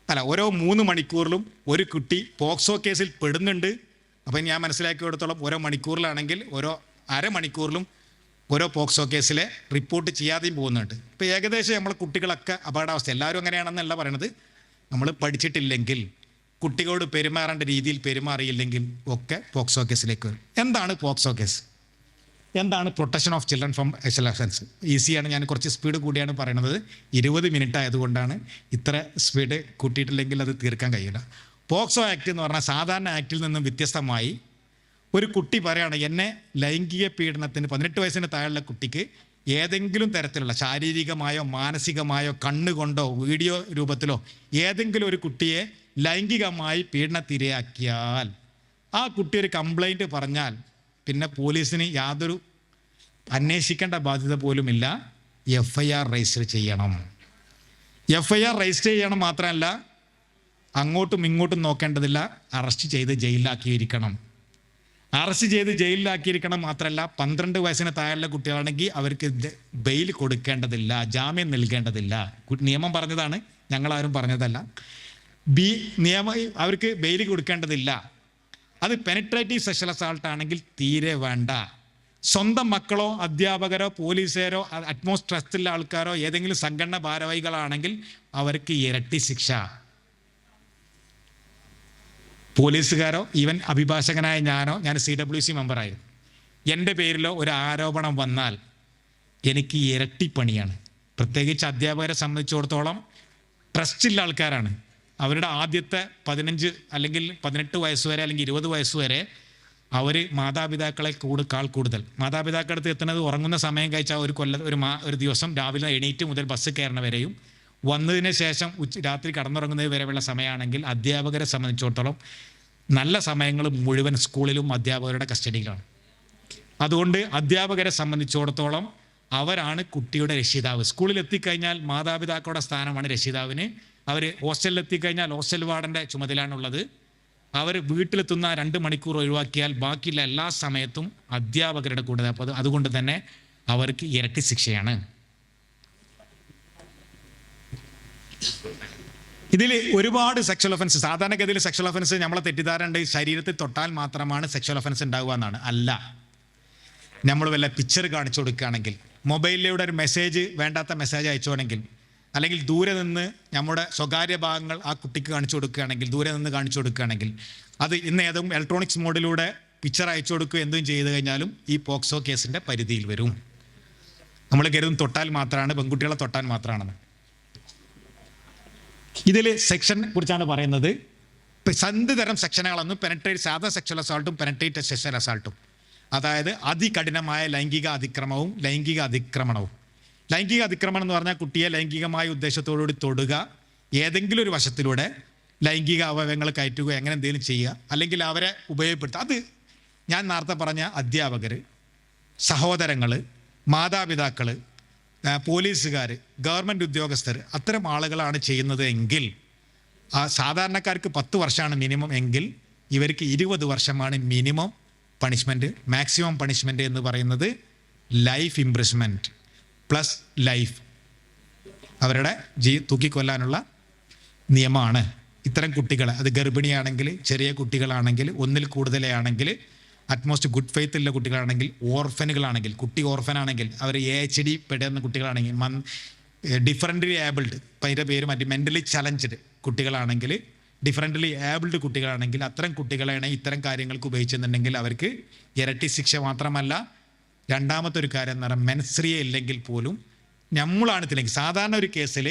അല്ല ഓരോ മൂന്ന് മണിക്കൂറിലും ഒരു കുട്ടി പോക്സോ കേസിൽ പെടുന്നുണ്ട്. അപ്പം ഞാൻ മനസ്സിലാക്കിയിടത്തോളം ഓരോ മണിക്കൂറിലാണെങ്കിൽ ഓരോ അരമണിക്കൂറിലും ഓരോ പോക്സോ കേസിൽ റിപ്പോർട്ട് ചെയ്യാതെയും പോകുന്നുണ്ട്. ഇപ്പോൾ ഏകദേശം നമ്മളെ കുട്ടികളൊക്കെ അപകടാവസ്ഥ എല്ലാവരും അങ്ങനെയാണെന്നല്ല പറയണത്. നമ്മൾ പഠിച്ചിട്ടില്ലെങ്കിൽ കുട്ടികളോട് പെരുമാറേണ്ട രീതിയിൽ പെരുമാറിയില്ലെങ്കിൽ ഒക്കെ പോക്സോ കേസിലേക്ക് വരും. എന്താണ് പോക്സോ കേസ്? എന്താണ് protection of children from sexual offence ഈസിയാണ് ഞാൻ കുറച്ച് സ്പീഡ് കൂടിയാണ് പറയുന്നത് ഇരുപത് മിനിറ്റ് ആയതുകൊണ്ടാണ് ഇത്ര സ്പീഡ് കൂട്ടിയിട്ടില്ലെങ്കിൽ അത് തീർക്കാൻ കഴിയില്ല. പോക്സോ ആക്ട് എന്ന് പറഞ്ഞാൽ സാധാരണ ആക്ടിൽ നിന്നും വ്യത്യസ്തമായി ഒരു കുട്ടി പറയുകയാണ് എന്നെ ലൈംഗിക പീഡനത്തിന് പതിനെട്ട് വയസ്സിന് താഴെയുള്ള കുട്ടിക്ക് ഏതെങ്കിലും തരത്തിലുള്ള ശാരീരികമായോ മാനസികമായോ കണ്ണുകൊണ്ടോ വീഡിയോ രൂപത്തിലോ ഏതെങ്കിലും ഒരു കുട്ടിയെ ലൈംഗികമായി പീഡനത്തിരയാക്കിയാൽ ആ കുട്ടി ഒരു കംപ്ലൈന്റ് പറഞ്ഞാൽ പിന്നെ പോലീസിന് യാതൊരു അന്വേഷിക്കേണ്ട ബാധ്യത പോലുമില്ല. എഫ് ഐ ആർ രജിസ്റ്റർ ചെയ്യണം. എഫ് ഐ ആർ രജിസ്റ്റർ ചെയ്യണം മാത്രമല്ല അങ്ങോട്ടും ഇങ്ങോട്ടും നോക്കേണ്ടതില്ല. അറസ്റ്റ് ചെയ്ത് ജയിലിലാക്കിയിരിക്കണം. അറസ്റ്റ് ചെയ്ത് ജയിലിലാക്കിയിരിക്കണം മാത്രമല്ല പന്ത്രണ്ട് വയസ്സിന് താഴെയുള്ള കുട്ടികളാണെങ്കിൽ അവർക്ക് ബെയിൽ കൊടുക്കേണ്ടതില്ല ജാമ്യം നൽകേണ്ടതില്ല. നിയമം പറഞ്ഞതാണ് ഞങ്ങളാരും പറഞ്ഞതല്ല. ബി നിയമ അവർക്ക് ബെയിൽ കൊടുക്കേണ്ടതില്ല. അത് പെനിട്രേറ്റീവ് സെക്ഷൽ അസാൾട്ട് ആണെങ്കിൽ തീരെ വേണ്ട. സ്വന്തം മക്കളോ അധ്യാപകരോ പോലീസുകാരോ അറ്റ്മോസ്റ്റ് ട്രസ്റ്റിലെ ആൾക്കാരോ ഏതെങ്കിലും സംഘടന ഭാരവാഹികളാണെങ്കിൽ അവർക്ക് ഇരട്ടി ശിക്ഷ. പോലീസുകാരോ ഈവൻ അഭിഭാഷകനായ ഞാനോ ഞാൻ സി ഡബ്ല്യു സി മെമ്പറായിരുന്നു എന്റെ പേരിലോ ഒരു ആരോപണം വന്നാൽ എനിക്ക് ഇരട്ടിപ്പണിയാണ് പ്രത്യേകിച്ച് അധ്യാപകരെ സംബന്ധിച്ചിടത്തോളം ട്രസ്റ്റില്ല ആൾക്കാരാണ്. അവരുടെ ആദ്യത്തെ പതിനഞ്ച് അല്ലെങ്കിൽ പതിനെട്ട് വയസ്സ് വരെ അല്ലെങ്കിൽ ഇരുപത് വയസ്സ് വരെ അവർ മാതാപിതാക്കളെ കൂടു കാൾ കൂടുതൽ. മാതാപിതാക്കളുടെ അടുത്ത് എത്തുന്നത് ഉറങ്ങുന്ന സമയം കഴിച്ചാൽ ഒരു കൊല്ല ഒരു മാ ഒരു ദിവസം രാവിലെ എണീറ്റ് മുതൽ ബസ് കയറണ വരെയും വന്നതിന് ശേഷം ഉച്ച രാത്രി കടന്നുറങ്ങുന്നത് വരെയുള്ള സമയമാണെങ്കിൽ അധ്യാപകരെ സംബന്ധിച്ചിടത്തോളം നല്ല സമയങ്ങൾ മുഴുവൻ സ്കൂളിലും അധ്യാപകരുടെ കസ്റ്റഡിയിലാണ്. അതുകൊണ്ട് അധ്യാപകരെ സംബന്ധിച്ചിടത്തോളം അവരാണ് കുട്ടിയുടെ രക്ഷിതാവ്. സ്കൂളിൽ എത്തിക്കഴിഞ്ഞാൽ മാതാപിതാക്കളുടെ സ്ഥാനമാണ് രക്ഷിതാവിന്. അവർ ഹോസ്റ്റലിൽ എത്തിക്കഴിഞ്ഞാൽ ഹോസ്റ്റൽ വാർഡന്റെ ചുമതലയാണുള്ളത്. അവർ വീട്ടിലെത്തുന്ന രണ്ട് മണിക്കൂർ ഒഴിവാക്കിയാൽ ബാക്കിയുള്ള എല്ലാ സമയത്തും അധ്യാപകരുടെ കൂടെ. അപ്പോൾ അതുകൊണ്ട് തന്നെ അവർക്ക് ഇരട്ടി ശിക്ഷയാണ്. ഇതിൽ ഒരുപാട് സെക്ഷൽ ഒഫൻസ് സാധാരണഗതിയിൽ സെക്ഷൽ ഒഫൻസ് നമ്മളെ തെറ്റിദ്ധാരണ ശരീരത്തിൽ തൊട്ടാൽ മാത്രമാണ് സെക്ഷൽ ഒഫൻസ് ഉണ്ടാവുക എന്നാണ്. അല്ല. നമ്മൾ വല്ല പിക്ചർ കാണിച്ചു കൊടുക്കുകയാണെങ്കിൽ മൊബൈലിലൂടെ ഒരു മെസ്സേജ് വേണ്ടാത്ത മെസ്സേജ് അയച്ചോണെങ്കിൽ അല്ലെങ്കിൽ ദൂരെ നിന്ന് നമ്മുടെ സ്വകാര്യ ഭാഗങ്ങൾ ആ കുട്ടിക്ക് കാണിച്ചു കൊടുക്കുകയാണെങ്കിൽ ദൂരെ നിന്ന് കാണിച്ചു കൊടുക്കുകയാണെങ്കിൽ അത് ഇന്ന് ഏതും ഇലക്ട്രോണിക്സ് മോഡിലൂടെ പിക്ചർ അയച്ചു കൊടുക്കുക എന്തും ചെയ്തു കഴിഞ്ഞാലും ഈ പോക്സോ കേസിന്റെ പരിധിയിൽ വരും. നമ്മൾ കരുതും തൊട്ടാൽ മാത്രമാണ് പെൺകുട്ടികളെ തൊട്ടാൽ മാത്രമാണെന്ന്. ഇതിൽ സെക്ഷനെ കുറിച്ചാണ് പറയുന്നത്. രണ്ട് തരം സെക്ഷനുകളൊന്നും പെനട്രേറ്റ് സാധാ സെക്ഷൽ അസോൾട്ടും പെനട്രേറ്റ് സെക്ഷൽ അസോൾട്ടും അതായത് അതികഠിനമായ ലൈംഗിക അതിക്രമവും ലൈംഗിക അതിക്രമണവും. ലൈംഗിക അതിക്രമണം എന്ന് പറഞ്ഞാൽ കുട്ടിയെ ലൈംഗികമായ ഉദ്ദേശത്തോടുകൂടി തൊടുക ഏതെങ്കിലും ഒരു വശത്തിലൂടെ ലൈംഗിക അവയവങ്ങൾ കയറ്റുക എങ്ങനെ എന്തെങ്കിലും ചെയ്യുക അല്ലെങ്കിൽ അവരെ ഉപയോഗപ്പെടുത്തുക. അത് ഞാൻ നേരത്തെ പറഞ്ഞ അധ്യാപകർ സഹോദരങ്ങൾ മാതാപിതാക്കൾ പോലീസുകാർ ഗവൺമെന്റ് ഉദ്യോഗസ്ഥർ അത്തരം ആളുകളാണ് ചെയ്യുന്നത് എങ്കിൽ ആ സാധാരണക്കാർക്ക് പത്ത് വർഷമാണ് മിനിമം എങ്കിൽ ഇവർക്ക് ഇരുപത് വർഷമാണ് മിനിമം പണിഷ്മെന്റ് മാക്സിമം പണിഷ്മെന്റ് എന്ന് പറയുന്നത് ലൈഫ് ഇംപ്രസ്മെന്റ് പ്ലസ് ലൈഫ് അവരുടെ ജീ തൂക്കിക്കൊല്ലാനുള്ള നിയമമാണ് ഇത്തരം കുട്ടികൾ അത് ഗർഭിണിയാണെങ്കിൽ ചെറിയ കുട്ടികളാണെങ്കിൽ ഒന്നിൽ കൂടുതലാണെങ്കിൽ അറ്റ്മോസ്റ്റ് ഗുഡ് ഫെയ്ത്ത് ഉള്ള കുട്ടികളാണെങ്കിൽ ഓർഫനുകളാണെങ്കിൽ കുട്ടി ഓർഫനാണെങ്കിൽ അവർ എ എച്ച് ഡി പെടുന്ന കുട്ടികളാണെങ്കിൽ മൻ ഡിഫറന്റ്ലി ഏബിൾഡ് അതിന്റെ പേര് മറ്റേ മെന്റലി ചലഞ്ച്ഡ് കുട്ടികളാണെങ്കിൽ ഡിഫറന്റ്ലി ഏബിൾഡ് കുട്ടികളാണെങ്കിൽ അത്തരം കുട്ടികളെയാണ് ഇത്തരം കാര്യങ്ങൾക്ക് ഉപയോഗിച്ചെന്നുണ്ടെങ്കിൽ അവർക്ക് ഇരട്ടി ശിക്ഷ മാത്രമല്ല രണ്ടാമത്തെ ഒരു കാര്യം എന്ന് പറഞ്ഞാൽ മെൻസ്രിയ ഇല്ലെങ്കിൽ പോലും നമ്മളാണ് ഇല്ലെങ്കിൽ സാധാരണ ഒരു കേസിൽ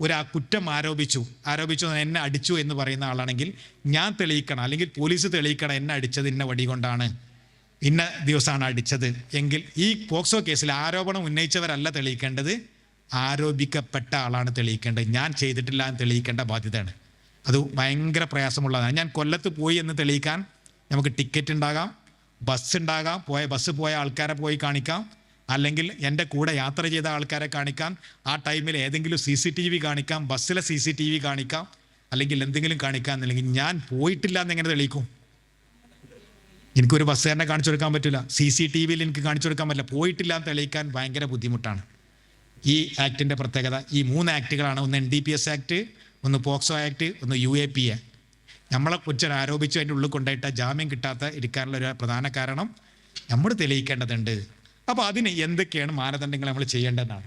ഒരു കുറ്റം ആരോപിച്ചു. ആരോപിച്ചു എന്നെ അടിച്ചു എന്ന് പറയുന്ന ആളാണെങ്കിൽ ഞാൻ തെളിയിക്കണം അല്ലെങ്കിൽ പോലീസ് തെളിയിക്കണം എന്നെ അടിച്ചത് ഇന്ന വടി കൊണ്ടാണ്. ഇന്ന ദിവസമാണ് അടിച്ചത്. എങ്കിൽ ഈ പോക്സോ കേസിൽ ആരോപണം ഉന്നയിച്ചവരല്ല തെളിയിക്കേണ്ടത്. ആരോപിക്കപ്പെട്ട ആളാണ് തെളിയിക്കേണ്ടത്. ഞാൻ ചെയ്തിട്ടില്ല എന്ന് തെളിയിക്കേണ്ട ബാധ്യതയാണ്. അത് ഭയങ്കര പ്രയാസമുള്ളതാണ്. ഞാൻ കൊല്ലത്ത് പോയി എന്ന് തെളിയിക്കാൻ നമുക്ക് ടിക്കറ്റ് ഉണ്ടാകാം ബസ് ഉണ്ടാകാം പോയ ബസ് പോയ ആൾക്കാരെ പോയി കാണിക്കാം. അല്ലെങ്കിൽ എന്റെ കൂടെ യാത്ര ചെയ്ത ആൾക്കാരെ കാണിക്കാം. ആ ടൈമിൽ ഏതെങ്കിലും സി സി ടി വി കാണിക്കാം ബസ്സിലെ സി സി ടി വി കാണിക്കാം അല്ലെങ്കിൽ എന്തെങ്കിലും കാണിക്കാം അല്ലെങ്കിൽ ഞാൻ പോയിട്ടില്ല എന്ന് എങ്ങനെ തെളിയിക്കും. എനിക്കൊരു ബസ്സുകാരനെ കാണിച്ചു കൊടുക്കാൻ പറ്റില്ല. സി സി ടി വിയിൽ എനിക്ക് കാണിച്ചു കൊടുക്കാൻ പറ്റില്ല. പോയിട്ടില്ല എന്ന് തെളിയിക്കാൻ ഭയങ്കര ബുദ്ധിമുട്ടാണ്. ഈ ആക്ടിന്റെ പ്രത്യേകത. ഈ മൂന്ന് ആക്ടുകളാണ്. ഒന്ന് N D P S act ഒന്ന് പോക്സോ ആക്ട് ഒന്ന് യു എ പി എ. നമ്മളെ കുറിച്ച് ആരോപിച്ചു അതിന്റെ ഉള്ളിൽ കൊണ്ടായിട്ട് ജാമ്യം കിട്ടാത്ത ഇരിക്കാനുള്ള ഒരു പ്രധാന കാരണം നമ്മൾ തെളിയിക്കേണ്ടതുണ്ട്. അപ്പോൾ അതിന് എന്തൊക്കെയാണ് മാനദണ്ഡങ്ങൾ നമ്മൾ ചെയ്യേണ്ടതെന്നാണ്?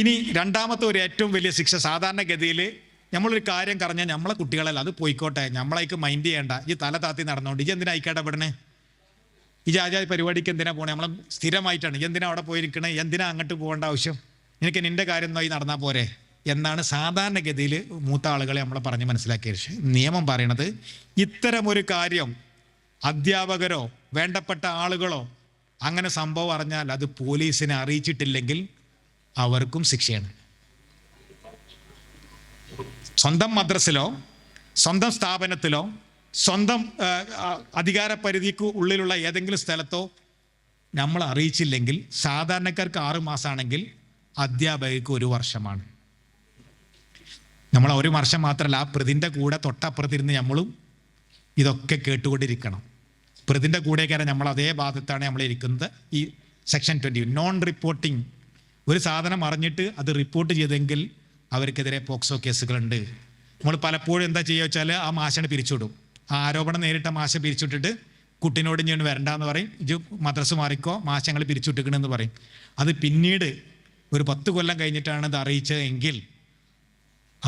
ഇനി രണ്ടാമത്തെ ഒരു ഏറ്റവും വലിയ ശിക്ഷ സാധാരണഗതിയിൽ നമ്മളൊരു കാര്യം കറഞ്ഞാൽ നമ്മളെ കുട്ടികളല്ല അത് പോയിക്കോട്ടെ. നമ്മളേക്ക് മൈൻഡ് ചെയ്യേണ്ട. ഈ തല താത്തി നടന്നോണ്ട്. ഇജ് എന്തിനാ അയക്കാട്ടെ പെടണേ ഈ ജാജാതി പരിപാടിക്ക് എന്തിനാ പോകണേ നമ്മളെ സ്ഥിരമായിട്ടാണ്. എന്തിനാ അവിടെ പോയിരിക്കണേ? എന്തിനാ അങ്ങോട്ട് പോകേണ്ട ആവശ്യം? നിനക്ക് നിന്റെ കാര്യം നോയി നടന്നാൽ പോരെ. എന്നാണ് സാധാരണഗതിയിൽ മൂത്ത ആളുകളെ നമ്മളെ പറഞ്ഞ് മനസ്സിലാക്കിയ ശേഷം നിയമം പറയണത് ഇത്തരമൊരു കാര്യം അധ്യാപകരോ വേണ്ടപ്പെട്ട ആളുകളോ അങ്ങനെ സംഭവം അറിഞ്ഞാൽ അത് പോലീസിനെ അറിയിച്ചിട്ടില്ലെങ്കിൽ അവർക്കും ശിക്ഷയാണ്. സ്വന്തം മദ്രസിലോ സ്വന്തം സ്ഥാപനത്തിലോ സ്വന്തം അധികാര പരിധിക്ക് ഉള്ളിലുള്ള ഏതെങ്കിലും സ്ഥലത്തോ നമ്മൾ അറിയിച്ചില്ലെങ്കിൽ സാധാരണക്കാർക്ക് ആറുമാസമാണെങ്കിൽ അധ്യാപകർക്ക് ഒരു വർഷമാണ്. നമ്മൾ ഒരു വർഷം മാത്രമല്ല ആ പ്രതിന്റെ കൂടെ തൊട്ടപ്പുറത്തിരുന്ന് നമ്മളും ഇതൊക്കെ കേട്ടുകൊണ്ടിരിക്കണം. പ്രതിന്റെ കൂടെയൊക്കെ നമ്മൾ അതേ ഭാഗത്താണ് നമ്മൾ ഇരിക്കുന്നത്. ഈ സെക്ഷൻ ട്വന്റി നോൺ റിപ്പോർട്ടിംഗ് ഒരു സാധനം അറിഞ്ഞിട്ട് അത് റിപ്പോർട്ട് ചെയ്തെങ്കിൽ അവർക്കെതിരെ പോക്സോ കേസുകളുണ്ട്. നമ്മൾ പലപ്പോഴും എന്താ ചെയ്യുക വെച്ചാൽ ആ മാഷനെ പിരിച്ചുവിടും. ആ ആരോപണം നേരിട്ട മാശ പിരിച്ചുവിട്ടിട്ട് കുട്ടിനോട് ഞാൻ വരണ്ടെന്ന് പറയും. ഇത് മദ്രസ് മാറിക്കോ മാശങ്ങൾ പിരിച്ചുവിട്ടിക്കണമെന്ന് പറയും. അത് പിന്നീട് ഒരു പത്ത് കൊല്ലം കഴിഞ്ഞിട്ടാണ് ഇത് അറിയിച്ചത് എങ്കിൽ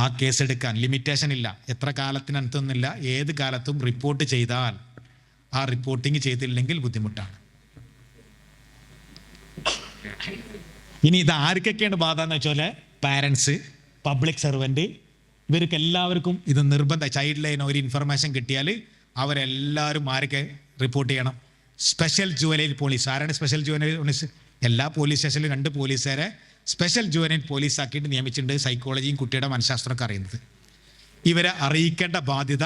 ആ കേസ് എടുക്കാൻ ലിമിറ്റേഷൻ ഇല്ല. എത്ര കാലത്തിനകത്തൊന്നുമില്ല ഏത് കാലത്തും റിപ്പോർട്ട് ചെയ്താൽ ആ റിപ്പോർട്ടിങ് ചെയ്തില്ലെങ്കിൽ ബുദ്ധിമുട്ടാണ്. ഇനി ഇത് ആർക്കൊക്കെയാണ് ബാധ എന്ന് വെച്ചാൽ പാരൻസ് പബ്ലിക് സർവന്റ് ഇവർക്ക് എല്ലാവർക്കും ഇത് നിർബന്ധ ചൈൽഡ് ലൈൻ ഒരു ഇൻഫർമേഷൻ കിട്ടിയാൽ അവരെല്ലാവരും ആരൊക്കെ റിപ്പോർട്ട് ചെയ്യണം? സ്പെഷ്യൽ ജുവലറി പോലീസ് ആരാണ് സ്പെഷ്യൽ ജുവലറി പോലീസ് എല്ലാ പോലീസ് സ്റ്റേഷനിലും രണ്ട് പോലീസുകാരെ സ്പെഷ്യൽ ജുവനൈൻ പോലീസ് ആക്കിയിട്ട് നിയമിച്ചിട്ടുണ്ട് സൈക്കോളജിയും കുട്ടിയുടെ മനഃശാസ്ത്രമൊക്കെ അറിയുന്നത്. ഇവരെ അറിയിക്കേണ്ട ബാധ്യത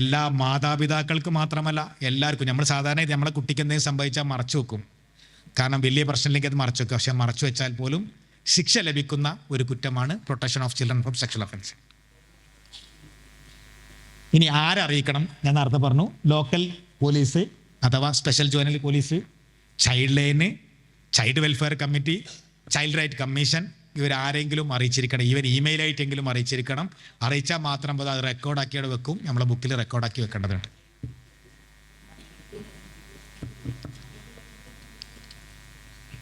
എല്ലാ മാതാപിതാക്കൾക്ക് മാത്രമല്ല എല്ലാവർക്കും. നമ്മൾ സാധാരണ നമ്മളെ കുട്ടിക്ക് എന്തെങ്കിലും സംഭവിച്ചാൽ മറച്ചു വെക്കും. കാരണം വലിയ പ്രശ്നമില്ലെങ്കിൽ അത് മറച്ചു വെക്കും. പക്ഷെ മറച്ചു വെച്ചാൽ പോലും ശിക്ഷ ലഭിക്കുന്ന ഒരു കുറ്റമാണ് protection of children from sexual offence ഇനി ആരറിയിക്കണം ഞാൻ നേരത്തെ പറഞ്ഞു ലോക്കൽ പോലീസ് അഥവാ special zonal police child line child welfare committee child right commission ഇവരാരെങ്കിലും അറിയിച്ചിരിക്കണം ഇവർ ഇമെയിലായിട്ടെങ്കിലും അറിയിച്ചിരിക്കണം. അറിയിച്ചാൽ മാത്രം മതി അത് റെക്കോർഡാക്കിയോടെ വെക്കും. നമ്മളെ ബുക്കിൽ റെക്കോർഡാക്കി വെക്കേണ്ടതുണ്ട്.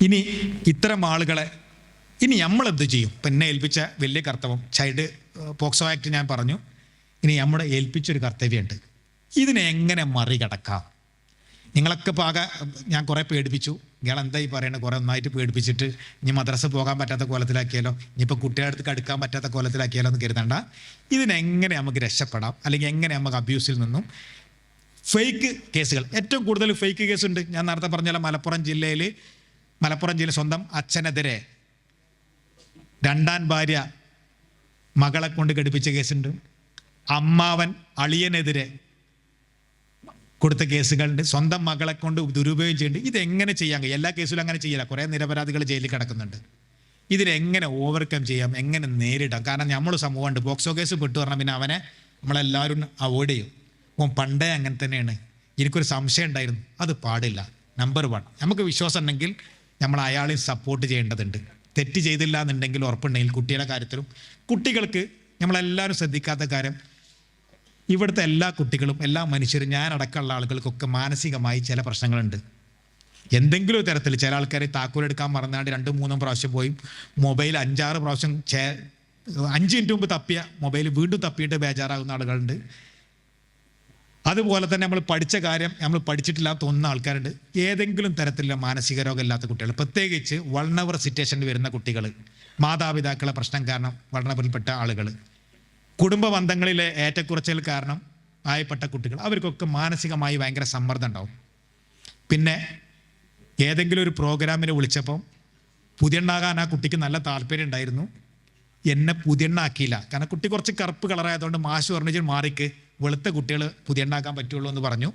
ഇനി ഇത്തരം ആളുകളെ ഇനി നമ്മൾ എന്ത് ചെയ്യും? ഇപ്പം എന്നെ ഏൽപ്പിച്ച വലിയ കർത്തവ്യം ചൈൽഡ് പോക്സോ ആക്ട് ഞാൻ പറഞ്ഞു. ഇനി നമ്മുടെ ഏൽപ്പിച്ചൊരു കർത്തവ്യമുണ്ട്. ഇതിനെ എങ്ങനെ മറികടക്കാം? നിങ്ങളൊക്കെ പാക ഞാൻ കുറേ പേടിപ്പിച്ചു. ഇയാൾ എന്താ ഈ പറയണത് കുറേ ഒന്നായിട്ട് പേടിപ്പിച്ചിട്ട് ഇനി മദ്രസ പോകാൻ പറ്റാത്ത കോലത്തിലാക്കിയാലോ? ഇനിയിപ്പോൾ കുട്ടികളുടെ അടുത്ത് കടുക്കാൻ പറ്റാത്ത കോലത്തിലാക്കിയാലോ എന്ന് കരുതണ്ട. ഇതിനെങ്ങനെ നമുക്ക് രക്ഷപ്പെടാം? അല്ലെങ്കിൽ എങ്ങനെ നമുക്ക് അബ്യൂസിൽ നിന്നും? ഫേക്ക് കേസുകൾ ഏറ്റവും കൂടുതൽ ഫേക്ക് കേസ് ഉണ്ട് ഞാൻ നേരത്തെ പറഞ്ഞ മലപ്പുറം ജില്ലയിൽ മലപ്പുറം ജില്ല സ്വന്തം അച്ഛനെതിരെ രണ്ടാം ഭാര്യ മകളെ കൊണ്ട് ഘടിപ്പിച്ച കേസുണ്ട് അമ്മാവൻ അളിയനെതിരെ കൊടുത്ത കേസുകളുണ്ട് സ്വന്തം മകളെ കൊണ്ട് ദുരുപയോഗം ചെയ്യുന്നുണ്ട് ഇതെങ്ങനെ ചെയ്യാം? എല്ലാ കേസിലും അങ്ങനെ ചെയ്യില്ല. കുറേ നിരപരാധികൾ ജയിലിൽ കിടക്കുന്നുണ്ട്. ഇതിനെങ്ങനെ ഓവർകം ചെയ്യാം? എങ്ങനെ നേരിടാം? കാരണം നമ്മൾ സമൂഹമുണ്ട്. ബോക്സോ കേസ് പെട്ടു പറഞ്ഞാൽ പിന്നെ അവനെ നമ്മളെല്ലാവരും അവോയ്ഡ് ചെയ്യും. ഓൻ പണ്ടേ അങ്ങനെ തന്നെയാണ്. എനിക്കൊരു സംശയം ഉണ്ടായിരുന്നു. അത് പാടില്ല. നമ്പർ വൺ നമുക്ക് വിശ്വാസം ഉണ്ടെങ്കിൽ നമ്മൾ അയാളെയും സപ്പോർട്ട് ചെയ്യേണ്ടതുണ്ട്. തെറ്റ് ചെയ്തില്ല എന്നുണ്ടെങ്കിൽ ഉറപ്പുണ്ടെങ്കിൽ കുട്ടിയുടെ കാര്യത്തിലും കുട്ടികൾക്ക് നമ്മളെല്ലാവരും ശ്രദ്ധിക്കാത്ത കാര്യം ഇവിടുത്തെ എല്ലാ കുട്ടികളും എല്ലാ മനുഷ്യരും ഞാൻ അടക്കമുള്ള ആളുകൾക്കൊക്കെ മാനസികമായി ചില പ്രശ്നങ്ങളുണ്ട്. എന്തെങ്കിലും തരത്തിൽ ചില ആൾക്കാരെ താക്കോലെടുക്കാൻ മറന്നാണ്ട് രണ്ടും മൂന്നും പ്രാവശ്യം പോയി മൊബൈൽ അഞ്ചാറ് പ്രാവശ്യം ചേ അഞ്ച് മിനിറ്റ് മുമ്പ് തപ്പിയ മൊബൈൽ വീണ്ടും തപ്പിയിട്ട് ബേജാറാകുന്ന ആളുകളുണ്ട്. അതുപോലെ തന്നെ നമ്മൾ പഠിച്ച കാര്യം നമ്മൾ പഠിച്ചിട്ടില്ലാത്ത തോന്നുന്ന ആൾക്കാരുണ്ട്. ഏതെങ്കിലും തരത്തിലുള്ള മാനസിക രോഗം ഇല്ലാത്ത കുട്ടികൾ പ്രത്യേകിച്ച് വൾണവർ സിറ്റുവേഷനിൽ വരുന്ന കുട്ടികൾ മാതാപിതാക്കളെ പ്രശ്നം കാരണം വൾണബിൾപ്പെട്ട ആളുകൾ. കുടുംബ ബന്ധങ്ങളിലെ ഏറ്റക്കുറച്ചിൽ കാരണം ആയപ്പെട്ട കുട്ടികൾ അവർക്കൊക്കെ മാനസികമായി ഭയങ്കര സമ്മർദ്ദം ഉണ്ടാവും. പിന്നെ ഏതെങ്കിലും ഒരു പ്രോഗ്രാമിന് വിളിച്ചപ്പം പുതിയണ്ണാകാൻ ആ കുട്ടിക്ക് നല്ല താല്പര്യം ഉണ്ടായിരുന്നു. എന്നെ പുതിയണ്ണാക്കിയില്ല. കാരണം കുട്ടി കുറച്ച് കറുപ്പ് കളറായതുകൊണ്ട് മാഷ് പറഞ്ഞു മാറിക്ക് വെളുത്ത കുട്ടികൾ പുതിയണ്ണാക്കാൻ പറ്റുള്ളൂ എന്ന് പറഞ്ഞു.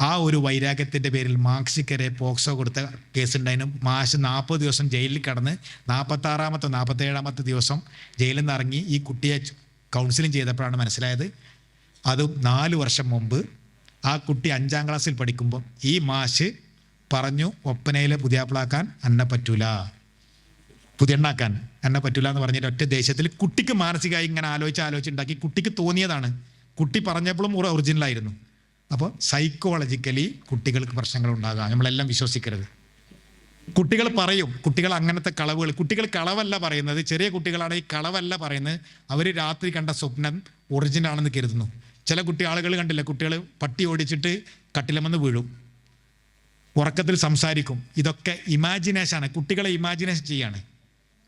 ആ ഒരു വൈരാഗ്യത്തിന്റെ പേരിൽ മാക്സിക്കരെ പോക്സോ കൊടുത്ത കേസുണ്ടായിരുന്നു. മാഷ് നാൽപ്പത് ദിവസം ജയിലിൽ കടന്ന് നാൽപ്പത്താറാമത്തെ നാൽപ്പത്തേഴാമത്തെ ദിവസം ജയിലിൽ നിന്ന് ഇറങ്ങി ഈ കുട്ടിയെ കൗൺസിലിംഗ് ചെയ്തപ്പോഴാണ് മനസ്സിലായത്. അതും നാല് വർഷം മുമ്പ് ആ കുട്ടി അഞ്ചാം ക്ലാസ്സിൽ പഠിക്കുമ്പോൾ ഈ മാഷ് പറഞ്ഞു ഒപ്പനയിലെ പുതിയാപ്പിളാക്കാൻ അന്നെ പറ്റൂല. പുതിയണ്ണാക്കാൻ എന്നെ പറ്റൂല എന്ന് പറഞ്ഞിട്ട് ഒറ്റ ദേശത്തിൽ കുട്ടിക്ക് മാനസികമായി ഇങ്ങനെ ആലോചിച്ച് ആലോചിച്ചുണ്ടാക്കി കുട്ടിക്ക് തോന്നിയതാണ്. കുട്ടി പറഞ്ഞപ്പോഴും ഒറിജിനലായിരുന്നു അപ്പോൾ സൈക്കോളജിക്കലി കുട്ടികൾക്ക് പ്രശ്നങ്ങൾ ഉണ്ടാകാം. നമ്മളെല്ലാം വിശ്വസിക്കരുത്. കുട്ടികൾ പറയും കുട്ടികൾ അങ്ങനത്തെ കളവുകൾ. കുട്ടികൾ കളവല്ല പറയുന്നത് ചെറിയ കുട്ടികളാണ് ഈ കളവല്ല പറയുന്നത്. അവർ രാത്രി കണ്ട സ്വപ്നം ഒറിജിനൽ ആണെന്ന് കരുതുന്നു. ചില കുട്ടി ആളുകൾ കണ്ടില്ല കുട്ടികൾ പട്ടി ഓടിച്ചിട്ട് കട്ടിലമെന്ന് വീഴും. ഉറക്കത്തിൽ സംസാരിക്കും. ഇതൊക്കെ ഇമാജിനേഷനാണ് കുട്ടികളെ ഇമാജിനേഷൻ ചെയ്യാണ്.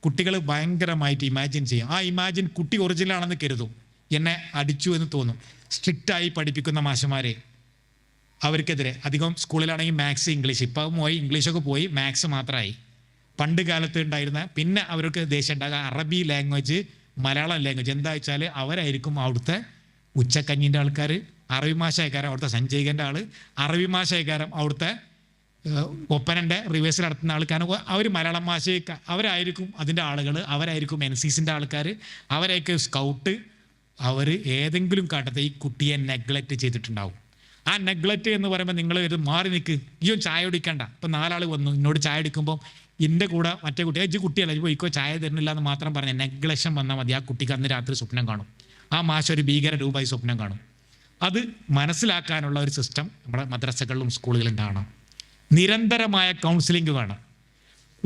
കുട്ടികൾ ഭയങ്കരമായിട്ട് ഇമാജിൻ ചെയ്യും. ആ ഇമാജിൻ കുട്ടി ഒറിജിനൽ ആണെന്ന് കരുതും. എന്നെ അടിച്ചു എന്ന് തോന്നും. സ്ട്രിക്റ്റായി പഠിപ്പിക്കുന്ന മാഷന്മാരെ. അവർക്കെതിരെ. അധികം സ്കൂളിലാണെങ്കിൽ മാത്സ് ഇംഗ്ലീഷ് ഇപ്പം പോയി ഇംഗ്ലീഷൊക്കെ പോയി മാത്സ് മാത്രമായി പണ്ട് കാലത്ത് ഉണ്ടായിരുന്ന പിന്നെ അവർക്ക് ദേഷ്യം ഉണ്ടാകുക അറബി ലാംഗ്വേജ് മലയാളം ലാംഗ്വേജ് എന്താ വെച്ചാൽ അവരായിരിക്കും അവിടുത്തെ ഉച്ചക്കഞ്ഞിന്റെ ആൾക്കാർ അറബി മാഷയക്കാരൻ അവിടുത്തെ സഞ്ചയികന്റെ ആൾ അറബി മാഷയക്കാരൻ അവിടുത്തെ ഒപ്പനന്റെ റിവേഴ്സിൽ നടത്തുന്ന ആൾക്കാരും അവർ മലയാളം ഭാഷ അവരായിരിക്കും അതിന്റെ ആളുകൾ അവരായിരിക്കും എൻ സി സിന്റെ ആൾക്കാർ അവരായിരിക്കും സ്കൗട്ട് അവർ ഏതെങ്കിലും കാട്ടത്തെ ഈ കുട്ടിയെ നെഗ്ലക്റ്റ് ചെയ്തിട്ടുണ്ടാവും. ആ നെഗ്ലക്റ്റ് എന്ന് പറയുമ്പോൾ നിങ്ങൾ ഒരു മാറി നിൽക്ക് ഇയ്യോ ചായ കുടിക്കണ്ട. ഇപ്പം നാലാൾ വന്നു. എന്നോട് ചായ അടിക്കുമ്പോൾ എന്റെ കൂടെ മറ്റേ കുട്ടി ഇജ്ജ് കുട്ടിയല്ല? പോയിക്കോ. ചായ തരുന്നില്ല എന്ന് മാത്രം പറഞ്ഞു നെഗ്ലക്ഷൻ വന്നാൽ മതി. ആ കുട്ടിക്ക് അന്ന് രാത്രി സ്വപ്നം കാണും. ആ മാഷ ഒരു ഭീകര രൂപമായി സ്വപ്നം കാണും. അത് മനസ്സിലാക്കാനുള്ള ഒരു സിസ്റ്റം നമ്മുടെ മദ്രസകളിലും സ്കൂളുകളിലും ഉണ്ടാവണം. നിരന്തരമായ കൗൺസിലിംഗ് വേണം.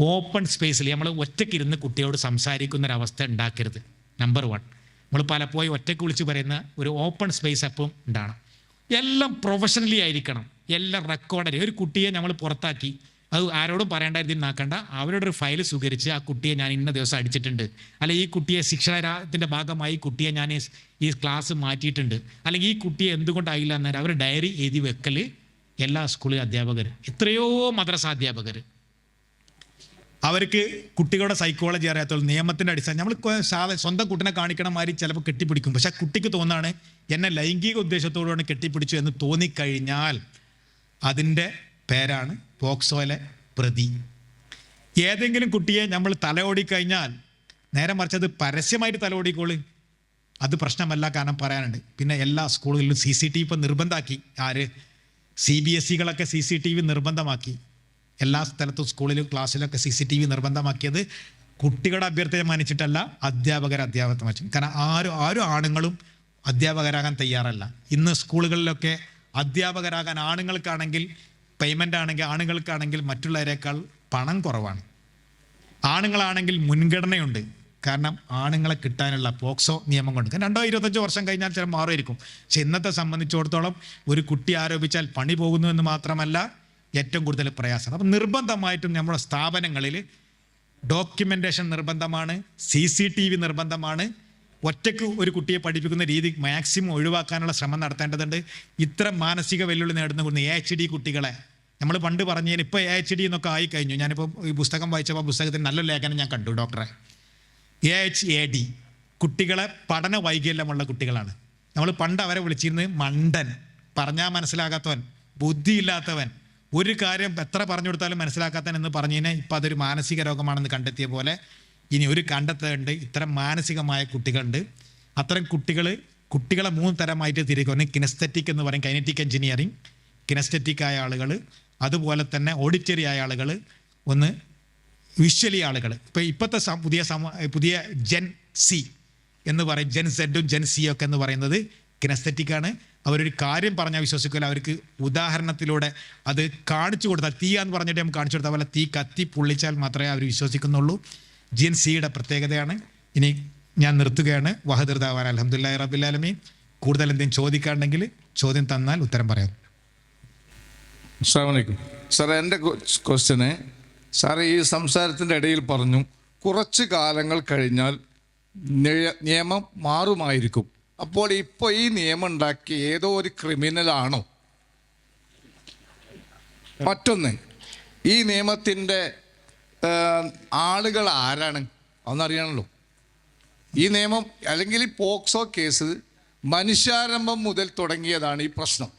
ഓപ്പൺ സ്പേസിൽ നമ്മൾ ഒറ്റയ്ക്കിരുന്ന് കുട്ടിയോട് സംസാരിക്കുന്നൊരവസ്ഥ ഉണ്ടാക്കരുത്. നമ്പർ വൺ നമ്മൾ പലപ്പോഴും ഒറ്റയ്ക്ക് വിളിച്ച് പറയുന്ന ഒരു ഓപ്പൺ സ്പേസ് എപ്പോഴും ഉണ്ടാവണം. എല്ലാം പ്രൊഫഷണലി ആയിരിക്കണം. എല്ലാം റെക്കോർഡായി ഒരു കുട്ടിയെ നമ്മൾ പുറത്താക്കി. അത് ആരോടും പറയേണ്ട രീതിയിൽ നാക്കണ്ട. അവരുടെ ഒരു ഫയൽ സ്വീകരിച്ച് ആ കുട്ടിയെ ഞാൻ ഇന്ന ദിവസം അടിച്ചിട്ടുണ്ട്. അല്ലെ ഈ കുട്ടിയെ ശിക്ഷണത്തിന്റെ ഭാഗമായി കുട്ടിയെ ഞാൻ ഈ- ഈ ക്ലാസ് മാറ്റിയിട്ടുണ്ട്. അല്ലെങ്കിൽ ഈ കുട്ടിയെ എന്തുകൊണ്ടായില്ല എന്നാൽ അവർ ഡയറി എഴുതി വെക്കൽ എല്ലാ സ്കൂളിലെ അധ്യാപകർ എത്രയോ മദ്രസ അധ്യാപകർ അവർക്ക് കുട്ടികളുടെ സൈക്കോളജി അറിയാത്തുള്ളൂ നിയമത്തിന്റെ അടിസ്ഥാനം നമ്മൾ സ്വന്തം കുട്ടിനെ കാണിക്കണ മാതിരി ചിലപ്പോൾ കെട്ടിപ്പിടിക്കും. പക്ഷെ കുട്ടിക്ക് തോന്നാണ് എന്നെ ലൈംഗിക ഉദ്ദേശത്തോടുകൂടി കെട്ടിപ്പിടിച്ചു എന്ന് തോന്നിക്കഴിഞ്ഞാൽ അതിന്റെ പേരാണ് പോക്സോയിലെ പ്രതി. ഏതെങ്കിലും കുട്ടിയെ നമ്മൾ തലയോടിക്കഴിഞ്ഞാൽ നേരെ മറിച്ച് അത് പരസ്യമായിട്ട് തലയോടിക്കോൾ അത് പ്രശ്നമല്ല കാരണം പറയാനുണ്ട്. പിന്നെ എല്ലാ സ്കൂളുകളിലും സി സി ടി വി ഇപ്പം നിർബന്ധമാക്കി ആര്? സി ബി എസ് സികളൊക്കെ സി സി ടി വി നിർബന്ധമാക്കി. എല്ലാ സ്ഥലത്തും സ്കൂളിലും ക്ലാസ്സിലൊക്കെ സി സി ടി വി നിർബന്ധമാക്കിയത് കുട്ടികളുടെ അഭ്യർത്ഥന മാനിച്ചിട്ടല്ല അധ്യാപകർ അധ്യാപകത്തെ മാനിച്ചു കാരണം ആരും ആരും ആണുങ്ങളും അധ്യാപകരാകാൻ തയ്യാറല്ല. ഇന്ന് സ്കൂളുകളിലൊക്കെ അധ്യാപകരാകാൻ ആണുങ്ങൾക്കാണെങ്കിൽ പേയ്മെന്റ് ആണെങ്കിൽ ആണുങ്ങൾക്കാണെങ്കിൽ മറ്റുള്ളവരെക്കാൾ പണം കുറവാണ്. ആണുങ്ങളാണെങ്കിൽ മുൻഗണനയുണ്ട്. കാരണം ആണുങ്ങളെ കിട്ടാനുള്ള പോക്സോ നിയമം കൊണ്ട് രണ്ടോ ഇരുപത്തഞ്ചോ വർഷം കഴിഞ്ഞാൽ ചില മാറുമായിരിക്കും പക്ഷെ ഇന്നത്തെ സംബന്ധിച്ചിടത്തോളം ഒരു കുട്ടി ആരോപിച്ചാൽ പണി പോകുന്നു എന്ന് മാത്രമല്ല ഏറ്റവും കൂടുതൽ പ്രയാസം. അപ്പം നിർബന്ധമായിട്ടും നമ്മുടെ സ്ഥാപനങ്ങളിൽ ഡോക്യുമെന്റേഷൻ നിർബന്ധമാണ് സി സി ടി വി നിർബന്ധമാണ്. ഒറ്റയ്ക്ക് ഒരു കുട്ടിയെ പഠിപ്പിക്കുന്ന രീതി മാക്സിമം ഒഴിവാക്കാനുള്ള ശ്രമം നടത്തേണ്ടതുണ്ട്. ഇത്തരം മാനസിക വെല്ലുവിളി നേടുന്ന എ എച്ച് ഡി കുട്ടികളെ. നമ്മൾ പണ്ട് പറഞ്ഞതിന് ഇപ്പോൾ എ എച്ച് ഡി എന്നൊക്കെ ആയിക്കഴിഞ്ഞു. ഞാനിപ്പോൾ ഈ പുസ്തകം വായിച്ചപ്പോൾ പുസ്തകത്തിന് നല്ല ലേഖനം ഞാൻ കണ്ടു ഡോക്ടറെ. A H A D. കുട്ടികളെ പഠന വൈകല്യമുള്ള കുട്ടികളാണ്. നമ്മൾ പണ്ട് അവരെ വിളിച്ചിരുന്നത് മണ്ടൻ. പറഞ്ഞാൽ മനസ്സിലാകാത്തവൻ. ബുദ്ധിയില്ലാത്തവൻ. ഒരു കാര്യം എത്ര പറഞ്ഞു കൊടുത്താലും മനസ്സിലാക്കാത്ത എന്ന് പറഞ്ഞതിനെ ഇപ്പം അതൊരു മാനസിക രോഗമാണെന്ന് കണ്ടെത്തിയ പോലെ ഇനി ഒരു കണ്ടെത്തേണ്ട ഇത്തരം മാനസികമായ കുട്ടികളുണ്ട്. അത്തരം കുട്ടികൾ കുട്ടികളെ മൂന്ന് തരമായിട്ട് തിരിക്കും. ഒന്ന് കിനസ്തറ്റിക് എന്ന് പറയും കൈനറ്റിക് എഞ്ചിനീയറിങ് കിനസ്തറ്റിക് ആയ ആളുകൾ അതുപോലെ തന്നെ ഓഡിറ്ററി ആയ ആളുകൾ ഒന്ന് വിഷ്വലി ആളുകൾ ഇപ്പോൾ ഇപ്പോഴത്തെ പുതിയ സമ പുതിയ ജെൻ സി എന്ന് പറയും. ജെൻ സെഡും ജെൻ സി ഒക്കെ എന്ന് പറയുന്നത് കിനസ്തറ്റിക് ആണ്. അവരൊരു കാര്യം പറഞ്ഞാൽ വിശ്വസിക്കില്ല അവർക്ക് ഉദാഹരണത്തിലൂടെ അത് കാണിച്ചു കൊടുത്താൽ തീ എന്ന് പറഞ്ഞിട്ട് നമുക്ക് കാണിച്ചു കൊടുത്താൽ പോലെ തീ കത്തി പൊള്ളിച്ചാൽ മാത്രമേ അവർ വിശ്വസിക്കുന്നുള്ളൂ. ജിൻ സിയുടെ പ്രത്യേകതയാണ്. ഇനി ഞാൻ നിർത്തുകയാണ്. വഹദൃദാവാൻ അലഹമുല്ലാ റബുല്ലാലമീൻ കൂടുതൽ എന്തെങ്കിലും ചോദിക്കാണ്ടെങ്കിൽ ചോദ്യം തന്നാൽ ഉത്തരം പറയാം. അസ്സാമലൈക്കും സാർ എന്റെ ക്വസ്റ്റ്യന് സാർ ഈ സംസാരത്തിന്റെ ഇടയിൽ പറഞ്ഞു കുറച്ച് കാലങ്ങൾ കഴിഞ്ഞാൽ നിയമം മാറുമായിരിക്കും. അപ്പോൾ ഇപ്പോൾ ഈ നിയമം ഉണ്ടാക്കി ഏതോ ഒരു ക്രിമിനലാണോ? മറ്റൊന്ന് ഈ നിയമത്തിന്റെ ആളുകൾ ആരാണ്? അതൊന്നറിയണമല്ലോ ഈ നിയമം അല്ലെങ്കിൽ ഈ പോക്സോ കേസ് മനുഷ്യാരംഭം മുതൽ തുടങ്ങിയതാണ് ഈ പ്രശ്നം.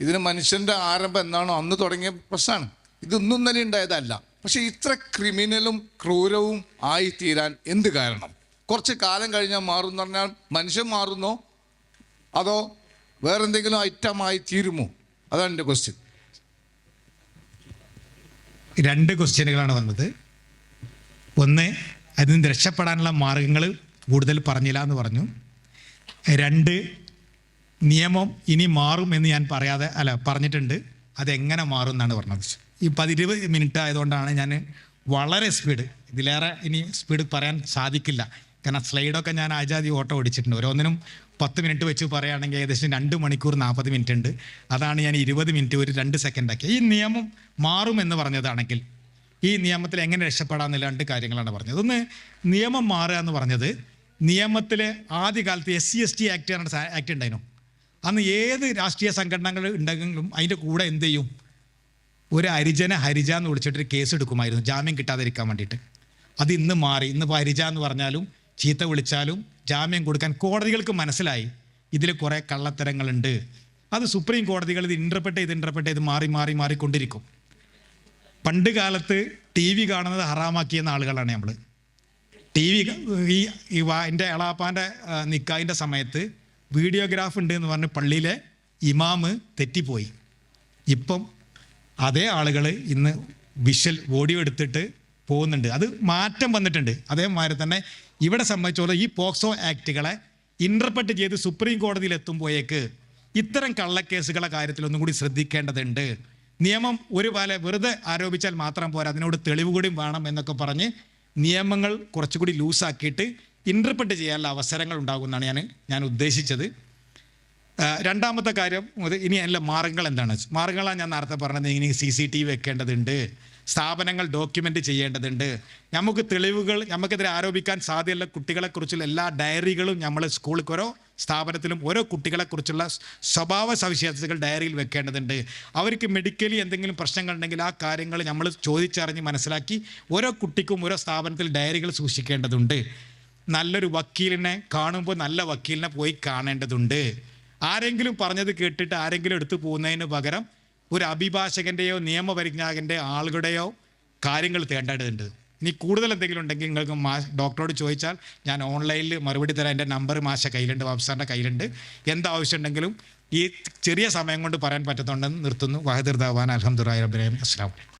ഇതിന് മനുഷ്യന്റെ ആരംഭം എന്നാണോ അന്ന് തുടങ്ങിയ പ്രശ്നമാണ്. ഇതൊന്നും തന്നെ ഉണ്ടായതല്ല. പക്ഷെ ഇത്ര ക്രിമിനലും ക്രൂരവും ആയിത്തീരാൻ തീരാൻ എന്ത് കാരണം? കുറച്ച് കാലം കഴിഞ്ഞാൽ മാറും എന്ന് പറഞ്ഞാൽ മനുഷ്യൻ മാറുന്നോ? അതോ വേറെന്തെങ്കിലും ഐറ്റമായി തീരുമോ? അതാണ് എന്റെ ക്വസ്റ്റ്യൻ രണ്ട് ക്വസ്റ്റ്യനുകളാണ് വന്നത്. ഒന്ന് അതിൽ നിന്ന് രക്ഷപ്പെടാനുള്ള മാർഗങ്ങൾ കൂടുതൽ പറഞ്ഞില്ല എന്ന് പറഞ്ഞു. രണ്ട് നിയമം ഇനി മാറും എന്ന് ഞാൻ പറയാതെ അല്ല പറഞ്ഞിട്ടുണ്ട്. അതെങ്ങനെ മാറും എന്നാണ് പറഞ്ഞത്. ഈ പതിരുപത് മിനിറ്റ് ആയതുകൊണ്ടാണ് ഞാൻ വളരെ സ്പീഡ് ഇതിലേറെ ഇനി സ്പീഡ് പറയാൻ സാധിക്കില്ല. കാരണം സ്ലൈഡൊക്കെ ഞാൻ ആജാദി ഓട്ടോ ഓടിച്ചിട്ടുണ്ട്. ഓരോന്നിനും പത്ത് മിനിറ്റ് വെച്ച് പറയുകയാണെങ്കിൽ ഏകദേശം രണ്ട് മണിക്കൂർ നാൽപ്പത് മിനിറ്റ് ഉണ്ട്. അതാണ് ഞാൻ ഇരുപത് മിനിറ്റ് ഒരു രണ്ട് സെക്കൻഡ് ആക്കി. ഈ നിയമം മാറുമെന്ന് പറഞ്ഞതാണെങ്കിൽ ഈ നിയമത്തിൽ എങ്ങനെ രക്ഷപ്പെടാമെന്നുള്ള രണ്ട് കാര്യങ്ങളാണ് പറഞ്ഞത്. ഒന്ന് നിയമം മാറുക എന്ന് പറഞ്ഞത് നിയമത്തിലെ ആദ്യകാലത്ത് S C S T act ആണ് ആക്ട് ഉണ്ടായിരുന്നു. അന്ന് ഏത് രാഷ്ട്രീയ സംഘടനകൾ ഉണ്ടെങ്കിലും അതിന്റെ കൂടെ എന്ത് ചെയ്യും? ഒരു ഹരിജന ഹരിജ എന്ന് വിളിച്ചിട്ടൊരു കേസ് എടുക്കുമായിരുന്നു. ജാമ്യം കിട്ടാതിരിക്കാൻ വേണ്ടിയിട്ട്. അത് ഇന്ന് മാറി. ഇന്ന് ഇപ്പോൾ ഹരിജ എന്ന് പറഞ്ഞാലും ചീത്ത വിളിച്ചാലും ജാമ്യം കൊടുക്കാൻ കോടതികൾക്ക് മനസ്സിലായി. ഇതിൽ കുറേ കള്ളത്തരങ്ങളുണ്ട്. അത് സുപ്രീം കോടതികൾ ഇത് ഇന്റർപ്രറ്റ് ചെയ്ത് ഇന്റർപ്രറ്റ് ചെയ്ത് മാറി മാറി മാറിക്കൊണ്ടിരിക്കും. പണ്ട് കാലത്ത് ടി വി കാണുന്നത് ഹറാമാക്കിയെന്ന ആളുകളാണ് നമ്മൾ ടി വി ഈ എന്റെ എളാപ്പാന്റെ നിക്കായിന്റെ സമയത്ത് വീഡിയോഗ്രാഫ് ഉണ്ട് എന്ന് പറഞ്ഞ് പള്ളിയിലെ ഇമാമ് തെറ്റിപ്പോയി. ഇപ്പം അതേ ആളുകൾ ഇന്ന് വിഷ്വൽ ഓഡിയോ എടുത്തിട്ട് പോകുന്നുണ്ട്. അത് മാറ്റം വന്നിട്ടുണ്ട്. അതേമാതിരി തന്നെ ഇവിടെ സംബന്ധിച്ചോളം ഈ പോക്സോ ആക്റ്റുകളെ ഇന്റർപ്രറ്റ് ചെയ്ത് സുപ്രീം കോടതിയിൽ എത്തുമ്പോഴേക്ക് ഇത്തരം കള്ളക്കേസുകളെ കാര്യത്തിൽ ഒന്നും കൂടി ശ്രദ്ധിക്കേണ്ടതുണ്ട്. നിയമം ഒരു പോലെ വെറുതെ ആരോപിച്ചാൽ മാത്രം പോരാ അതിനോട് തെളിവ് കൂടി വേണം എന്നൊക്കെ പറഞ്ഞ് നിയമങ്ങൾ കുറച്ചുകൂടി ലൂസാക്കിയിട്ട് ഇന്റർപ്രറ്റ് ചെയ്യാനുള്ള അവസരങ്ങൾ ഉണ്ടാകുമെന്നാണ് ഞാൻ ഞാൻ ഉദ്ദേശിച്ചത്. രണ്ടാമത്തെ കാര്യം ഇനി അതിന്റെ മാർഗങ്ങൾ എന്താണ്? മാർഗങ്ങളാണ് ഞാൻ നേരത്തെ പറഞ്ഞത് ഇനി സി സി ടി വി വെക്കേണ്ടതുണ്ട്. സ്ഥാപനങ്ങൾ ഡോക്യുമെന്റ് ചെയ്യേണ്ടതുണ്ട്. നമുക്ക് തെളിവുകൾ നമുക്കെതിരെ ആരോപിക്കാൻ സാധ്യതയുള്ള കുട്ടികളെക്കുറിച്ചുള്ള എല്ലാ ഡയറികളും നമ്മൾ സ്കൂളിൽ ഓരോ സ്ഥാപനത്തിലും ഓരോ കുട്ടികളെക്കുറിച്ചുള്ള സ്വഭാവ സവിശേഷതകൾ ഡയറിയിൽ വെക്കേണ്ടതുണ്ട്. അവർക്ക് മെഡിക്കലി എന്തെങ്കിലും പ്രശ്നങ്ങൾ ഉണ്ടെങ്കിൽ ആ കാര്യങ്ങൾ നമ്മൾ ചോദിച്ചറിഞ്ഞ് മനസ്സിലാക്കി ഓരോ കുട്ടിക്കും ഓരോ സ്ഥാപനത്തിൽ ഡയറികൾ സൂക്ഷിക്കേണ്ടതുണ്ട്. നല്ലൊരു വക്കീലിനെ കാണുമ്പോൾ നല്ല വക്കീലിനെ പോയി കാണേണ്ടതുണ്ട്. ആരെങ്കിലും പറഞ്ഞത് കേട്ടിട്ട് ആരെങ്കിലും എടുത്തു പോകുന്നതിന് പകരം ഒരു അഭിഭാഷകന്റെയോ നിയമപരിജ്ഞാകന്റെ ആളുകളുടെയോ കാര്യങ്ങൾ തേണ്ടേണ്ടതുണ്ട് ഇനി കൂടുതൽ എന്തെങ്കിലും ഉണ്ടെങ്കിൽ നിങ്ങൾക്ക് മാ ഡോക്ടറോട് ചോദിച്ചാൽ ഞാൻ ഓൺലൈനിൽ മറുപടി തരാം. എന്റെ നമ്പർ മാഷ കയ്യിലുണ്ട് വാബ്സാറിന്റെ കയ്യിലുണ്ട്. എന്താവശ്യം ഉണ്ടെങ്കിലും ഈ ചെറിയ സമയം കൊണ്ട് പറയാൻ പറ്റുന്നുണ്ടെന്ന് നിർത്തുന്നു. വഹദിർ ദാവാൻ അലഹദുറായി റബ്ബിൻ അസ്ലാം